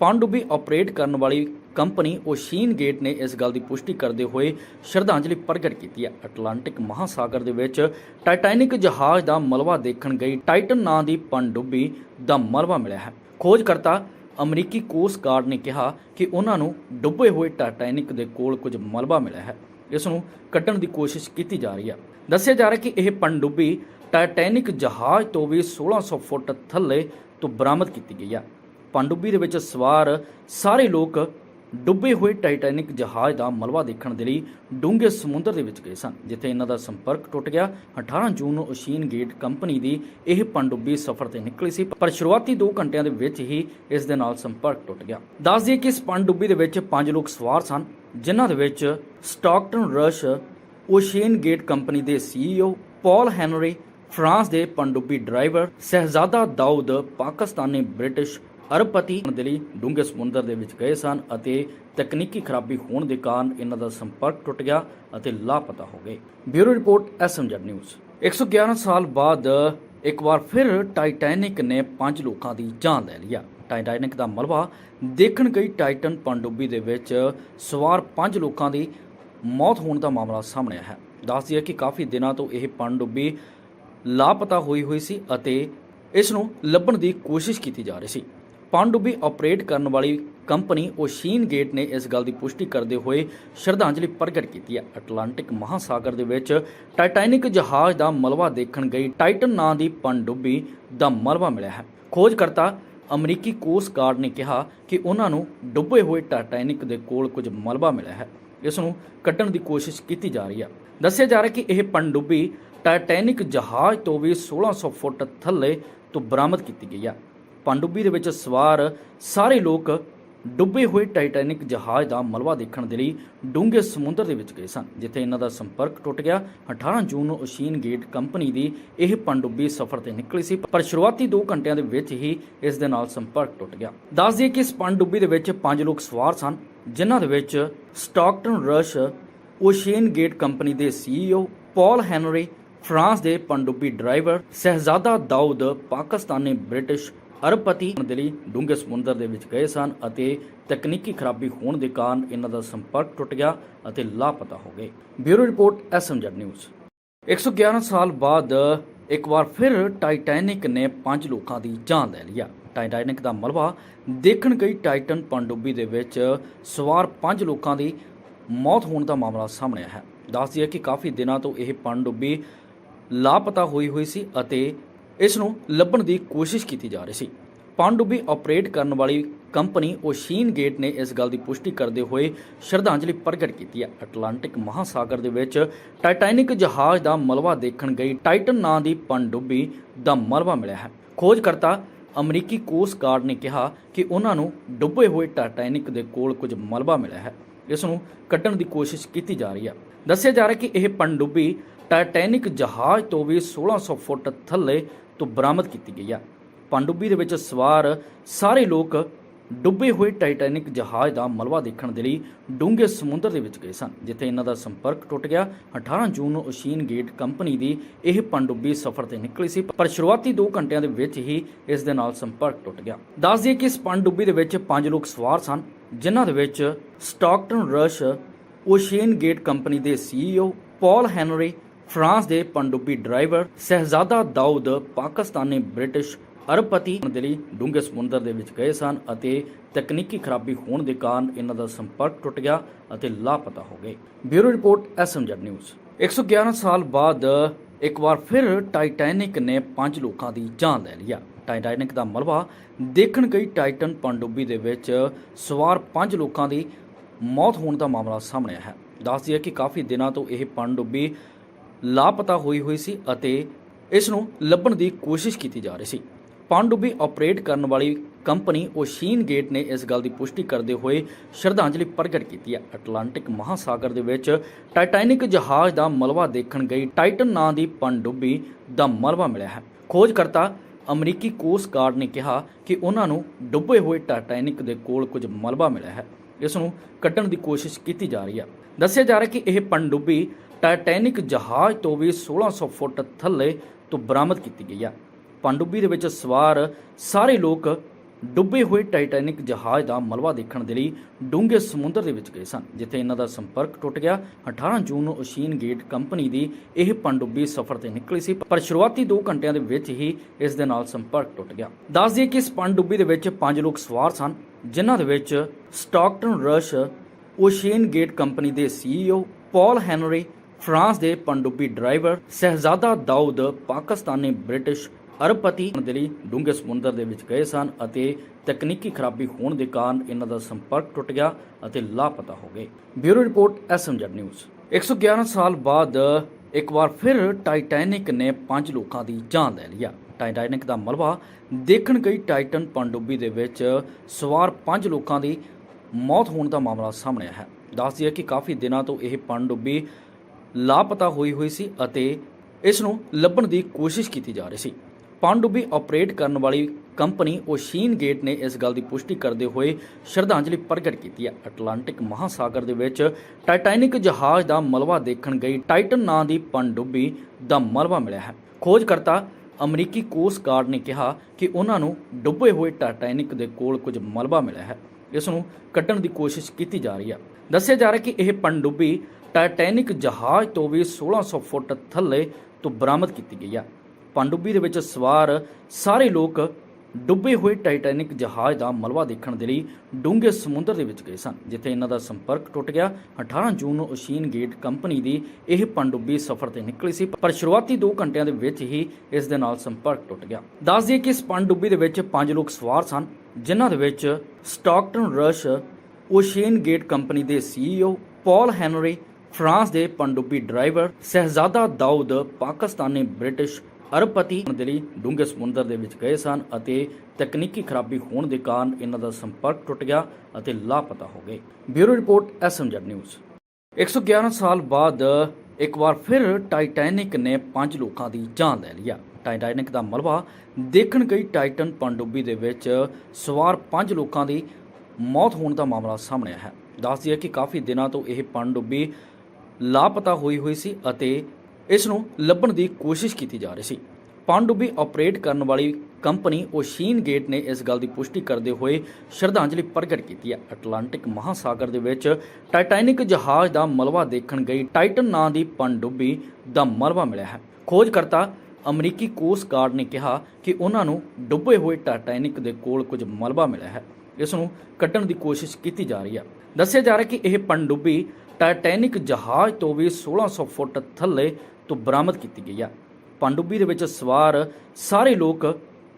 ਪਣਡੁੱਬੀ ਆਪਰੇਟ ਕਰਨ ਵਾਲੀ ਕੰਪਨੀ ਓਸ਼ੀਨ ਗੇਟ ਨੇ ਇਸ ਗੱਲ ਦੀ ਪੁਸ਼ਟੀ ਕਰਦੇ ਹੋਏ ਸ਼ਰਧਾਂਜਲੀ ਪ੍ਰਗਟ ਕੀਤੀ ਹੈ। ਅਟਲਾਂਟਿਕ ਮਹਾਸਾਗਰ ਦੇ ਵਿੱਚ ਟਾਈਟੈਨਿਕ ਜਹਾਜ਼ ਦਾ ਮਲਬਾ ਦੇਖਣ ਗਈ ਟਾਈਟਨ ਨਾਂ ਦੀ ਪਣਡੁੱਬੀ ਦਾ ਮਲਬਾ ਮਿਲਿਆ ਹੈ। ਖੋਜਕਰਤਾ ਅਮਰੀਕੀ ਕੋਸਟ ਗਾਰਡ ਨੇ ਕਿਹਾ ਕਿ ਉਹਨਾਂ ਨੂੰ ਡੁੱਬੇ ਹੋਏ ਟਾਈਟੈਨਿਕ ਦੇ ਕੋਲ ਕੁਝ ਮਲਬਾ ਮਿਲਿਆ ਹੈ। ਇਸ ਨੂੰ ਕੱਢਣ ਦੀ ਕੋਸ਼ਿਸ਼ ਕੀਤੀ ਜਾ ਰਹੀ ਹੈ। ਦੱਸਿਆ ਜਾ ਰਿਹਾ ਕਿ ਇਹ ਪਣਡੁੱਬੀ ਟਾਈਟੈਨਿਕ ਜਹਾਜ਼ ਤੋਂ ਵੀ 1600 ਫੁੱਟ ਥੱਲੇ ਤੋਂ ਬਰਾਮਦ ਕੀਤੀ ਗਈ ਹੈ ਪਣਡੁੱਬੀ ਦੇ ਵਿੱਚ ਸਵਾਰ ਸਾਰੇ ਲੋਕ ਡੁੱਬੇ ਹੋਏ ਟਾਈਟੈਨਿਕ ਜਹਾਜ਼ ਦਾ ਮਲਬਾ ਦੇਖਣ ਦੇ ਲਈ ਡੂੰਘੇ ਸਮੁੰਦਰ ਦੇ ਵਿੱਚ ਗਏ ਸਨ, ਜਿੱਥੇ ਇਹਨਾਂ ਦਾ ਸੰਪਰਕ ਟੁੱਟ ਗਿਆ। 18 ਜੂਨ ਨੂੰ ਓਸ਼ੀਨ ਗੇਟ ਕੰਪਨੀ ਦੀ ਇਹ ਪਣਡੁੱਬੀ ਸਫ਼ਰ ਤੇ ਨਿਕਲੀ ਸੀ, ਪਰ ਸ਼ੁਰੂਆਤੀ 2 ਘੰਟਿਆਂ ਦੇ ਵਿੱਚ ਹੀ ਇਸ ਦੇ ਨਾਲ ਸੰਪਰਕ ਟੁੱਟ ਗਿਆ। ਦੱਸ ਦਈਏ ਕਿ ਇਸ ਪਣਡੁੱਬੀ ਦੇ ਵਿੱਚ 5 ਲੋਕ ਸਵਾਰ ਸਨ, ਜਿਨ੍ਹਾਂ ਦੇ ਵਿੱਚ Stockton Rush, OceanGate company ਦੇ ਸੀਈਓ ਪਾਲ ਹੈਨਰੀ ਫਰਾਂਸ ਦੇ ਪਣਡੁੱਬੀ ਡਰਾਈਵਰ ਸਹਿਜ਼ਾਦਾ ਦਾਊਦ ਪਾਕਿਸਤਾਨੀ ਬ੍ਰਿਟਿਸ਼ ਅਰਬਪਤੀ ਦੇ ਲਈ ਡੂੰਘੇ ਸਮੁੰਦਰ ਦੇ ਵਿੱਚ ਗਏ ਸਨ ਅਤੇ ਤਕਨੀਕੀ ਖਰਾਬੀ ਹੋਣ ਦੇ ਕਾਰਨ ਇਹਨਾਂ ਦਾ ਸੰਪਰਕ ਟੁੱਟ ਗਿਆ ਅਤੇ ਲਾਪਤਾ ਹੋ ਗਏ। Bureau report, SMZ news. 111 ਸਾਲ ਬਾਅਦ ਇੱਕ ਵਾਰ ਫਿਰ ਟਾਈਟੈਨਿਕ ਨੇ ਪੰਜ ਲੋਕਾਂ ਦੀ ਜਾਨ ਲੈ ਲਿਆ ਟਾਈਟੈਨਿਕ ਦਾ ਮਲਬਾ ਦੇਖਣ ਗਈ ਟਾਈਟਨ ਪਣਡੁੱਬੀ ਦੇ ਵਿੱਚ ਸਵਾਰ ਪੰਜ ਲੋਕਾਂ ਦੀ ਮੌਤ ਹੋਣ ਦਾ ਮਾਮਲਾ ਸਾਹਮਣੇ ਆਇਆ ਹੈ। ਦੱਸਦੀ ਹੈ ਕਿ ਕਾਫੀ ਦਿਨਾਂ ਤੋਂ ਇਹ ਪਣਡੁੱਬੀ ਲਾਪਤਾ ਹੋਈ ਹੋਈ ਸੀ ਅਤੇ ਇਸ ਨੂੰ ਲੱਭਣ ਦੀ ਕੋਸ਼ਿਸ਼ ਕੀਤੀ ਜਾ ਰਹੀ ਸੀ। ਪਣਡੁੱਬੀ ਆਪਰੇਟ ਕਰਨ ਵਾਲੀ ਕੰਪਨੀ ਓਸ਼ੀਨ ਗੇਟ ਨੇ ਇਸ ਗੱਲ ਦੀ ਪੁਸ਼ਟੀ ਕਰਦੇ ਹੋਏ ਸ਼ਰਧਾਂਜਲੀ ਪ੍ਰਗਟ ਕੀਤੀ ਹੈ। ਅਟਲਾਂਟਿਕ ਮਹਾਸਾਗਰ ਦੇ ਵਿੱਚ ਟਾਈਟੈਨਿਕ ਜਹਾਜ਼ ਦਾ ਮਲਬਾ ਦੇਖਣ ਗਈ ਟਾਈਟਨ ਨਾਂ ਦੀ ਪਣਡੁੱਬੀ ਦਾ ਮਲਬਾ ਮਿਲਿਆ ਹੈ। ਖੋਜਕਰਤਾ ਅਮਰੀਕੀ ਕੋਸਟ ਗਾਰਡ ਨੇ ਕਿਹਾ ਕਿ ਉਹਨਾਂ ਨੂੰ ਡੁੱਬੇ ਹੋਏ ਟਾਈਟੈਨਿਕ ਦੇ ਕੋਲ ਕੁਝ ਮਲਬਾ ਮਿਲਿਆ ਹੈ। ਇਸ ਨੂੰ ਕੱਢਣ ਦੀ ਕੋਸ਼ਿਸ਼ ਕੀਤੀ ਜਾ ਰਹੀ ਹੈ। ਦੱਸਿਆ ਜਾ ਰਿਹਾ ਕਿ ਇਹ ਪਣਡੁੱਬੀ ਟਾਈਟੈਨਿਕ ਜਹਾਜ਼ ਤੋਂ ਵੀ 1600 ਫੁੱਟ ਥੱਲੇ ਤੋਂ ਬਰਾਮਦ ਕੀਤੀ ਗਈ ਹੈ ਪਣਡੁੱਬੀ ਦੇ ਵਿੱਚ ਸਵਾਰ ਸਾਰੇ ਲੋਕ ਡੁੱਬੇ ਹੋਏ ਟਾਈਟੈਨਿਕ ਜਹਾਜ਼ ਦਾ ਮਲਬਾ ਦੇਖਣ ਦੇ ਲਈ ਡੂੰਘੇ ਸਮੁੰਦਰ ਦੇ ਵਿੱਚ ਗਏ ਸਨ, ਜਿੱਥੇ ਇਹਨਾਂ ਦਾ ਸੰਪਰਕ ਟੁੱਟ ਗਿਆ। 18 ਜੂਨ ਨੂੰ ਓਸ਼ੀਨ ਗੇਟ ਕੰਪਨੀ ਦੀ ਇਹ ਪਣਡੁੱਬੀ ਸਫ਼ਰ ਤੇ ਨਿਕਲੀ ਸੀ, ਪਰ ਸ਼ੁਰੂਆਤੀ 2 ਘੰਟਿਆਂ ਦੇ ਵਿੱਚ ਹੀ ਇਸ ਦੇ ਨਾਲ ਸੰਪਰਕ ਟੁੱਟ ਗਿਆ। ਦੱਸ ਦਈਏ ਕਿ ਇਸ ਪਣਡੁੱਬੀ ਦੇ ਵਿੱਚ 5 ਲੋਕ ਸਵਾਰ ਸਨ, ਜਿਨ੍ਹਾਂ ਦੇ ਵਿੱਚ Stockton Rush OceanGate company ਦੇ ਸੀਈਓ ਪਾਲ ਹੈਨਰੀ ਫਰਾਂਸ ਦੇ ਪਣਡੁੱਬੀ ਡਰਾਈਵਰ ਸਹਿਜ਼ਾਦਾ ਦਾਊਦ ਪਾਕਿਸਤਾਨੀ ਬ੍ਰਿਟਿਸ਼ ਅਰਬਪਤੀ ਦੇ ਲਈ ਡੂੰਘੇ ਸਮੁੰਦਰ ਦੇ ਵਿੱਚ ਗਏ ਸਨ ਅਤੇ ਤਕਨੀਕੀ ਖਰਾਬੀ ਹੋਣ ਦੇ ਕਾਰਨ ਇਹਨਾਂ ਦਾ ਸੰਪਰਕ ਟੁੱਟ ਗਿਆ ਅਤੇ ਲਾਪਤਾ ਹੋ ਗਏ। Bureau report, SMZ news. 111 ਸਾਲ ਬਾਅਦ ਇੱਕ ਵਾਰ ਫਿਰ ਟਾਈਟੈਨਿਕ ਨੇ ਪੰਜ ਲੋਕਾਂ ਦੀ ਜਾਨ ਲੈ ਲਿਆ। ਟਾਈਟੈਨਿਕ ਦਾ ਮਲਬਾ ਦੇਖਣ ਗਈ ਟਾਈਟਨ ਪਣਡੁੱਬੀ ਦੇ ਵਿੱਚ ਸਵਾਰ ਪੰਜ ਲੋਕਾਂ ਦੀ ਮੌਤ ਹੋਣ ਦਾ ਮਾਮਲਾ ਸਾਹਮਣੇ ਆਇਆ ਹੈ। ਦੱਸਦੀ ਹੈ ਕਿ ਕਾਫੀ ਦਿਨਾਂ ਤੋਂ ਇਹ ਪਣਡੁੱਬੀ ਲਾਪਤਾ ਹੋਈ ਹੋਈ ਸੀ ਅਤੇ ਇਸ ਨੂੰ ਲੱਭਣ ਦੀ ਕੋਸ਼ਿਸ਼ ਕੀਤੀ ਜਾ ਰਹੀ ਸੀ। ਪਣਡੁੱਬੀ ਆਪਰੇਟ ਕਰਨ ਵਾਲੀ ਕੰਪਨੀ ਓਸ਼ੀਨ ਗੇਟ ਨੇ ਇਸ ਗੱਲ ਦੀ ਪੁਸ਼ਟੀ ਕਰਦੇ ਹੋਏ ਸ਼ਰਧਾਂਜਲੀ ਪ੍ਰਗਟ ਕੀਤੀ ਹੈ। ਅਟਲਾਂਟਿਕ ਮਹਾਸਾਗਰ ਦੇ ਵਿੱਚ ਟਾਈਟੈਨਿਕ ਜਹਾਜ਼ ਦਾ ਮਲਬਾ ਦੇਖਣ ਗਈ ਟਾਈਟਨ ਨਾਂ ਦੀ ਪਣਡੁੱਬੀ ਦਾ ਮਲਬਾ ਮਿਲਿਆ ਹੈ। ਖੋਜਕਰਤਾ ਅਮਰੀਕੀ ਕੋਸਟ ਗਾਰਡ ਨੇ ਕਿਹਾ ਕਿ ਉਹਨਾਂ ਨੂੰ ਡੁੱਬੇ ਹੋਏ ਟਾਈਟੈਨਿਕ ਦੇ ਕੋਲ ਕੁਝ ਮਲਬਾ ਮਿਲਿਆ ਹੈ। ਇਸ ਨੂੰ ਕੱਢਣ ਦੀ ਕੋਸ਼ਿਸ਼ ਕੀਤੀ ਜਾ ਰਹੀ ਹੈ। ਦੱਸਿਆ ਜਾ ਰਿਹਾ ਕਿ ਇਹ ਪਣਡੁੱਬੀ ਟਾਈਟੈਨਿਕ ਜਹਾਜ਼ ਤੋਂ ਵੀ 1600 ਫੁੱਟ ਥੱਲੇ ਤੋਂ ਬਰਾਮਦ ਕੀਤੀ ਗਈ ਹੈ ਪਣਡੁੱਬੀ ਦੇ ਵਿੱਚ ਸਵਾਰ ਸਾਰੇ ਲੋਕ ਡੁੱਬੇ ਹੋਏ ਟਾਈਟੈਨਿਕ ਜਹਾਜ਼ ਦਾ ਮਲਬਾ ਦੇਖਣ ਦੇ ਲਈ ਡੂੰਘੇ ਸਮੁੰਦਰ ਦੇ ਵਿੱਚ ਗਏ ਸਨ, ਜਿੱਥੇ ਇਹਨਾਂ ਦਾ ਸੰਪਰਕ ਟੁੱਟ ਗਿਆ। 18 ਜੂਨ ਨੂੰ ਓਸ਼ੀਨ ਗੇਟ ਕੰਪਨੀ ਦੀ ਇਹ ਪਣਡੁੱਬੀ ਸਫ਼ਰ ਤੇ ਨਿਕਲੀ ਸੀ, ਪਰ ਸ਼ੁਰੂਆਤੀ 2 ਘੰਟਿਆਂ ਦੇ ਵਿੱਚ ਹੀ ਇਸ ਦੇ ਨਾਲ ਸੰਪਰਕ ਟੁੱਟ ਗਿਆ। ਦੱਸ ਦਈਏ ਕਿ ਇਸ ਪਣਡੁੱਬੀ ਦੇ ਵਿੱਚ 5 ਲੋਕ ਸਵਾਰ ਸਨ, ਜਿਨ੍ਹਾਂ ਦੇ ਵਿੱਚ Stockton Rush OceanGate company ਦੇ ਸੀਈਓ ਪਾਲ ਹੈਨਰੀ ਫਰਾਂਸ ਦੇ ਪਣਡੁੱਬੀ ਡਰਾਈਵਰ ਸਹਿਜ਼ਾਦਾ ਦਾਊਦ ਪਾਕਿਸਤਾਨੀ ਬ੍ਰਿਟਿਸ਼ ਅਰਬਪਤੀ ਦੇ ਲਈ ਡੂੰਘੇ ਸਮੁੰਦਰ ਦੇ ਵਿੱਚ ਗਏ ਸਨ ਅਤੇ ਤਕਨੀਕੀ ਖਰਾਬੀ ਹੋਣ ਦੇ ਕਾਰਨ ਇਹਨਾਂ ਦਾ ਸੰਪਰਕ ਟੁੱਟ ਗਿਆ ਅਤੇ ਲਾਪਤਾ ਹੋ ਗਏ। Bureau report, SMZ news. 111 ਸਾਲ ਬਾਅਦ ਇੱਕ ਵਾਰ ਫਿਰ ਟਾਈਟੈਨਿਕ ਨੇ ਪੰਜ ਲੋਕਾਂ ਦੀ ਜਾਨ ਲੈ ਲਿਆ। ਟਾਈਟੈਨਿਕ ਦਾ ਮਲਬਾ ਦੇਖਣ ਗਈ ਟਾਈਟਨ ਪਣਡੁੱਬੀ ਦੇ ਵਿੱਚ ਸਵਾਰ ਪੰਜ ਲੋਕਾਂ ਦੀ ਮੌਤ ਹੋਣ ਦਾ ਮਾਮਲਾ ਸਾਹਮਣੇ ਆਇਆ ਹੈ। ਦੱਸਦੀ ਹੈ ਕਿ ਕਾਫੀ ਦਿਨਾਂ ਤੋਂ ਇਹ ਪਣਡੁੱਬੀ ਲਾਪਤਾ ਹੋਈ ਹੋਈ ਸੀ ਅਤੇ ਇਸ ਨੂੰ ਲੱਭਣ ਦੀ ਕੋਸ਼ਿਸ਼ ਕੀਤੀ ਜਾ ਰਹੀ ਸੀ। ਪਣਡੁੱਬੀ ਆਪਰੇਟ ਕਰਨ ਵਾਲੀ ਕੰਪਨੀ ਓਸ਼ੀਨ ਗੇਟ ਨੇ ਇਸ ਗੱਲ ਦੀ ਪੁਸ਼ਟੀ ਕਰਦੇ ਹੋਏ ਸ਼ਰਧਾਂਜਲੀ ਪ੍ਰਗਟ ਕੀਤੀ ਹੈ। ਅਟਲਾਂਟਿਕ ਮਹਾਸਾਗਰ ਦੇ ਵਿੱਚ ਟਾਈਟੈਨਿਕ ਜਹਾਜ਼ ਦਾ ਮਲਬਾ ਦੇਖਣ ਗਈ ਟਾਈਟਨ ਨਾਂ ਦੀ ਪਣਡੁੱਬੀ ਦਾ ਮਲਬਾ ਮਿਲਿਆ ਹੈ। ਖੋਜਕਰਤਾ ਅਮਰੀਕੀ ਕੋਸਟ ਗਾਰਡ ਨੇ ਕਿਹਾ ਕਿ ਉਹਨਾਂ ਨੂੰ ਡੁੱਬੇ ਹੋਏ ਟਾਈਟੈਨਿਕ ਦੇ ਕੋਲ ਕੁਝ ਮਲਬਾ ਮਿਲਿਆ ਹੈ। ਇਸ ਨੂੰ ਕੱਢਣ ਦੀ ਕੋਸ਼ਿਸ਼ ਕੀਤੀ ਜਾ ਰਹੀ ਹੈ। ਦੱਸਿਆ ਜਾ ਰਿਹਾ ਕਿ ਇਹ ਪਣਡੁੱਬੀ ਟਾਈਟੈਨਿਕ ਜਹਾਜ਼ ਤੋਂ ਵੀ 1600 ਫੁੱਟ ਥੱਲੇ ਤੋਂ ਬਰਾਮਦ ਕੀਤੀ ਗਈ ਹੈ ਪਣਡੁੱਬੀ ਦੇ ਵਿੱਚ ਸਵਾਰ ਸਾਰੇ ਲੋਕ ਡੁੱਬੇ ਹੋਏ ਟਾਈਟੈਨਿਕ ਜਹਾਜ਼ ਦਾ ਮਲਬਾ ਦੇਖਣ ਦੇ ਲਈ ਡੂੰਘੇ ਸਮੁੰਦਰ ਦੇ ਵਿੱਚ ਗਏ ਸਨ, ਜਿੱਥੇ ਇਹਨਾਂ ਦਾ ਸੰਪਰਕ ਟੁੱਟ ਗਿਆ। 18 ਜੂਨ ਨੂੰ ਓਸ਼ੀਨ ਗੇਟ ਕੰਪਨੀ ਦੀ ਇਹ ਪਣਡੁੱਬੀ ਸਫ਼ਰ ਤੇ ਨਿਕਲੀ ਸੀ, ਪਰ ਸ਼ੁਰੂਆਤੀ 2 ਘੰਟਿਆਂ ਦੇ ਵਿੱਚ ਹੀ ਇਸ ਦੇ ਨਾਲ ਸੰਪਰਕ ਟੁੱਟ ਗਿਆ। ਦੱਸ ਦਈਏ ਕਿ ਇਸ ਪਣਡੁੱਬੀ ਦੇ ਵਿੱਚ 5 ਲੋਕ ਸਵਾਰ ਸਨ, ਜਿਨ੍ਹਾਂ ਦੇ ਵਿੱਚ Stockton Rush, OceanGate company ਦੇ ਸੀਈਓ ਪਾਲ ਹੈਨਰੀ ਫਰਾਂਸ ਦੇ ਪਣਡੁੱਬੀ ਡਰਾਈਵਰ ਸਹਿਜ਼ਾਦਾ ਦਾਊਦ ਪਾਕਿਸਤਾਨੀ ਬ੍ਰਿਟਿਸ਼ ਅਰਬਪਤੀ ਦੇ ਲਈ ਡੂੰਘੇ ਸਮੁੰਦਰ ਦੇ ਵਿੱਚ ਗਏ ਸਨ ਅਤੇ ਤਕਨੀਕੀ ਖਰਾਬੀ ਹੋਣ ਦੇ ਕਾਰਨ ਇਹਨਾਂ ਦਾ ਸੰਪਰਕ ਟੁੱਟ ਗਿਆ ਅਤੇ ਲਾਪਤਾ ਹੋ ਗਏ। Bureau report, SMZ news. 111 ਸਾਲ ਬਾਅਦ ਇੱਕ ਵਾਰ ਫਿਰ ਟਾਈਟੈਨਿਕ ਨੇ ਪੰਜ ਲੋਕਾਂ ਦੀ ਜਾਨ ਲੈ ਲਿਆ ਟਾਈਟੈਨਿਕ ਦਾ ਮਲਬਾ ਦੇਖਣ ਗਈ ਟਾਈਟਨ ਪਣਡੁੱਬੀ ਦੇ ਵਿੱਚ ਸਵਾਰ ਪੰਜ ਲੋਕਾਂ ਦੀ ਮੌਤ ਹੋਣ ਦਾ ਮਾਮਲਾ ਸਾਹਮਣੇ ਆਇਆ ਹੈ। ਦੱਸਦੀ ਹੈ ਕਿ ਕਾਫੀ ਦਿਨਾਂ ਤੋਂ ਇਹ ਪਣਡੁੱਬੀ ਲਾਪਤਾ ਹੋਈ ਹੋਈ ਸੀ ਅਤੇ ਇਸ ਨੂੰ ਲੱਭਣ ਦੀ ਕੋਸ਼ਿਸ਼ ਕੀਤੀ ਜਾ ਰਹੀ ਸੀ। ਪਣਡੁੱਬੀ ਆਪਰੇਟ ਕਰਨ ਵਾਲੀ ਕੰਪਨੀ ਓਸ਼ੀਨ ਗੇਟ ਨੇ ਇਸ ਗੱਲ ਦੀ ਪੁਸ਼ਟੀ ਕਰਦੇ ਹੋਏ ਸ਼ਰਧਾਂਜਲੀ ਪ੍ਰਗਟ ਕੀਤੀ ਹੈ। ਅਟਲਾਂਟਿਕ ਮਹਾਸਾਗਰ ਦੇ ਵਿੱਚ ਟਾਈਟੈਨਿਕ ਜਹਾਜ਼ ਦਾ ਮਲਬਾ ਦੇਖਣ ਗਈ ਟਾਈਟਨ ਨਾਂ ਦੀ ਪਣਡੁੱਬੀ ਦਾ ਮਲਬਾ ਮਿਲਿਆ ਹੈ। ਖੋਜਕਰਤਾ ਅਮਰੀਕੀ ਕੋਸਟ ਗਾਰਡ ਨੇ ਕਿਹਾ ਕਿ ਉਹਨਾਂ ਨੂੰ ਡੁੱਬੇ ਹੋਏ ਟਾਈਟੈਨਿਕ ਦੇ ਕੋਲ ਕੁਝ ਮਲਬਾ ਮਿਲਿਆ ਹੈ। ਇਸ ਨੂੰ ਕੱਢਣ ਦੀ ਕੋਸ਼ਿਸ਼ ਕੀਤੀ ਜਾ ਰਹੀ ਹੈ। ਦੱਸਿਆ ਜਾ ਰਿਹਾ ਕਿ ਇਹ ਪਣਡੁੱਬੀ ਟਾਈਟੈਨਿਕ ਜਹਾਜ਼ ਤੋਂ ਵੀ 1600 ਫੁੱਟ ਥੱਲੇ ਤੋਂ ਬਰਾਮਦ ਕੀਤੀ ਗਈ ਹੈ ਪਣਡੁੱਬੀ ਦੇ ਵਿੱਚ ਸਵਾਰ ਸਾਰੇ ਲੋਕ ਡੁੱਬੇ ਹੋਏ ਟਾਈਟੈਨਿਕ ਜਹਾਜ਼ ਦਾ ਮਲਬਾ ਦੇਖਣ ਦੇ ਲਈ ਡੂੰਘੇ ਸਮੁੰਦਰ ਦੇ ਵਿੱਚ ਗਏ ਸਨ, ਜਿੱਥੇ ਇਹਨਾਂ ਦਾ ਸੰਪਰਕ ਟੁੱਟ ਗਿਆ। 18 ਜੂਨ ਨੂੰ ਓਸ਼ੀਨ ਗੇਟ ਕੰਪਨੀ ਦੀ ਇਹ ਪਣਡੁੱਬੀ ਸਫ਼ਰ ਤੇ ਨਿਕਲੀ ਸੀ, ਪਰ ਸ਼ੁਰੂਆਤੀ 2 ਘੰਟਿਆਂ ਦੇ ਵਿੱਚ ਹੀ ਇਸ ਦੇ ਨਾਲ ਸੰਪਰਕ ਟੁੱਟ ਗਿਆ। ਦੱਸ ਦਈਏ ਕਿ ਇਸ ਪਣਡੁੱਬੀ ਦੇ ਵਿੱਚ 5 ਲੋਕ ਸਵਾਰ ਸਨ, ਜਿਨ੍ਹਾਂ ਦੇ ਵਿੱਚ Stockton Rush OceanGate company ਦੇ ਸੀਈਓ ਪਾਲ ਹੈਨਰੀ ਫਰਾਂਸ ਦੇ ਪਣਡੁੱਬੀ ਡਰਾਈਵਰ ਸਹਿਜ਼ਾਦਾ ਦਾਊਦ ਪਾਕਿਸਤਾਨੀ ਬ੍ਰਿਟਿਸ਼ ਅਰਬਪਤੀ ਦੇ ਲਈ ਡੂੰਘੇ ਸਮੁੰਦਰ ਦੇ ਵਿੱਚ ਗਏ ਸਨ ਅਤੇ ਤਕਨੀਕੀ ਖਰਾਬੀ ਹੋਣ ਦੇ ਕਾਰਨ ਇਹਨਾਂ ਦਾ ਸੰਪਰਕ ਟੁੱਟ ਗਿਆ ਅਤੇ ਲਾਪਤਾ ਹੋ ਗਏ। Bureau report, SMZ news. 111 ਸਾਲ ਬਾਅਦ ਇੱਕ ਵਾਰ ਫਿਰ ਟਾਈਟੈਨਿਕ ਨੇ ਪੰਜ ਲੋਕਾਂ ਦੀ ਜਾਨ ਲੈ ਲਿਆ। ਟਾਈਟੈਨਿਕ ਦਾ ਮਲਬਾ ਦੇਖਣ ਗਈ ਟਾਈਟਨ ਪਣਡੁੱਬੀ ਦੇ ਵਿੱਚ ਸਵਾਰ ਪੰਜ ਲੋਕਾਂ ਦੀ ਮੌਤ ਹੋਣ ਦਾ ਮਾਮਲਾ ਸਾਹਮਣੇ ਆਇਆ ਹੈ। ਦੱਸਦੀ ਹੈ ਕਿ ਕਾਫੀ ਦਿਨਾਂ ਤੋਂ ਇਹ ਪਣਡੁੱਬੀ ਲਾਪਤਾ ਹੋਈ ਹੋਈ ਸੀ ਅਤੇ ਇਸ ਨੂੰ ਲੱਭਣ ਦੀ ਕੋਸ਼ਿਸ਼ ਕੀਤੀ ਜਾ ਰਹੀ ਸੀ। ਪਣਡੁੱਬੀ ਆਪਰੇਟ ਕਰਨ ਵਾਲੀ ਕੰਪਨੀ ਓਸ਼ੀਨ ਗੇਟ ਨੇ ਇਸ ਗੱਲ ਦੀ ਪੁਸ਼ਟੀ ਕਰਦੇ ਹੋਏ ਸ਼ਰਧਾਂਜਲੀ ਪ੍ਰਗਟ ਕੀਤੀ ਹੈ। ਅਟਲਾਂਟਿਕ ਮਹਾਸਾਗਰ ਦੇ ਵਿੱਚ ਟਾਈਟੈਨਿਕ ਜਹਾਜ਼ ਦਾ ਮਲਬਾ ਦੇਖਣ ਗਈ ਟਾਈਟਨ ਨਾਂ ਦੀ ਪਣਡੁੱਬੀ ਦਾ ਮਲਬਾ ਮਿਲਿਆ ਹੈ। ਖੋਜਕਰਤਾ ਅਮਰੀਕੀ ਕੋਸਟ ਗਾਰਡ ਨੇ ਕਿਹਾ ਕਿ ਉਹਨਾਂ ਨੂੰ ਡੁੱਬੇ ਹੋਏ ਟਾਈਟੈਨਿਕ ਦੇ ਕੋਲ ਕੁਝ ਮਲਬਾ ਮਿਲਿਆ ਹੈ। ਇਸ ਨੂੰ ਕੱਢਣ ਦੀ ਕੋਸ਼ਿਸ਼ ਕੀਤੀ ਜਾ ਰਹੀ ਹੈ। ਦੱਸਿਆ ਜਾ ਰਿਹਾ ਕਿ ਇਹ ਪਣਡੁੱਬੀ ਟਾਈਟੈਨਿਕ ਜਹਾਜ਼ ਤੋਂ ਵੀ 1600 ਫੁੱਟ ਥੱਲੇ ਤੋਂ ਬਰਾਮਦ ਕੀਤੀ ਗਈ ਹੈ ਪਣਡੁੱਬੀ ਦੇ ਵਿੱਚ ਸਵਾਰ ਸਾਰੇ ਲੋਕ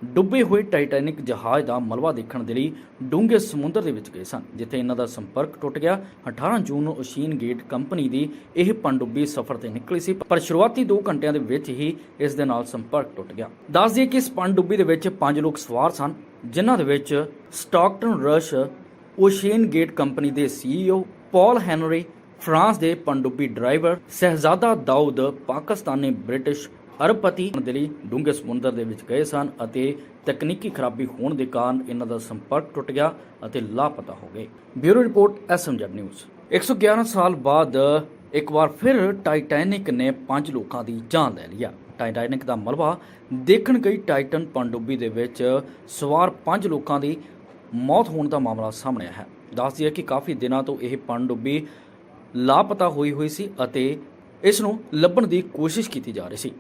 ਡੁੱਬੇ ਹੋਏ ਟਾਈਟੈਨਿਕ ਜਹਾਜ਼ ਦਾ ਮਲਬਾ ਦੇਖਣ ਦੇ ਲਈ ਡੂੰਘੇ ਸਮੁੰਦਰ ਦੇ ਵਿੱਚ ਗਏ ਸਨ, ਜਿੱਥੇ ਇਹਨਾਂ ਦਾ ਸੰਪਰਕ ਟੁੱਟ ਗਿਆ। 18 ਜੂਨ ਨੂੰ ਓਸ਼ੀਨ ਗੇਟ ਕੰਪਨੀ ਦੀ ਇਹ ਪਣਡੁੱਬੀ ਸਫ਼ਰ ਤੇ ਨਿਕਲੀ ਸੀ, ਪਰ ਸ਼ੁਰੂਆਤੀ 2 ਘੰਟਿਆਂ ਦੇ ਵਿੱਚ ਹੀ ਇਸ ਦੇ ਨਾਲ ਸੰਪਰਕ ਟੁੱਟ ਗਿਆ। ਦੱਸ ਦਈਏ ਕਿ ਇਸ ਪਣਡੁੱਬੀ ਦੇ ਵਿੱਚ 5 ਲੋਕ ਸਵਾਰ ਸਨ, ਜਿਨ੍ਹਾਂ ਦੇ ਵਿੱਚ Stockton Rush OceanGate company ਦੇ ਸੀਈਓ ਪਾਲ ਹੈਨਰੀ ਫਰਾਂਸ ਦੇ ਪਣਡੁੱਬੀ ਡਰਾਈਵਰ ਸਹਿਜ਼ਾਦਾ ਦਾਊਦ ਪਾਕਿਸਤਾਨੀ ਬ੍ਰਿਟਿਸ਼ ਅਰਬਪਤੀ ਦੇ ਲਈ ਡੂੰਘੇ ਸਮੁੰਦਰ ਦੇ ਵਿੱਚ ਗਏ ਸਨ ਅਤੇ ਤਕਨੀਕੀ ਖਰਾਬੀ ਹੋਣ ਦੇ ਕਾਰਨ ਇਹਨਾਂ ਦਾ ਸੰਪਰਕ ਟੁੱਟ ਗਿਆ ਅਤੇ ਲਾਪਤਾ ਹੋ ਗਏ। Bureau report, SMZ news. 111 ਸਾਲ ਬਾਅਦ ਇੱਕ ਵਾਰ ਫਿਰ ਟਾਈਟੈਨਿਕ ਨੇ ਪੰਜ ਲੋਕਾਂ ਦੀ ਜਾਨ ਲੈ ਲਿਆ। ਟਾਈਟੈਨਿਕ ਦਾ ਮਲਬਾ ਦੇਖਣ ਗਈ ਟਾਈਟਨ ਪਣਡੁੱਬੀ ਦੇ ਵਿੱਚ ਸਵਾਰ ਪੰਜ ਲੋਕਾਂ ਦੀ ਮੌਤ ਹੋਣ ਦਾ ਮਾਮਲਾ ਸਾਹਮਣੇ ਆਇਆ ਹੈ। ਦੱਸਦੀ ਹੈ ਕਿ ਕਾਫੀ ਦਿਨਾਂ ਤੋਂ ਇਹ ਪਣਡੁੱਬੀ ਲਾਪਤਾ ਹੋਈ ਹੋਈ ਸੀ ਅਤੇ ਇਸ ਨੂੰ ਲੱਭਣ ਦੀ ਕੋਸ਼ਿਸ਼ ਕੀਤੀ ਜਾ ਰਹੀ ਸੀ।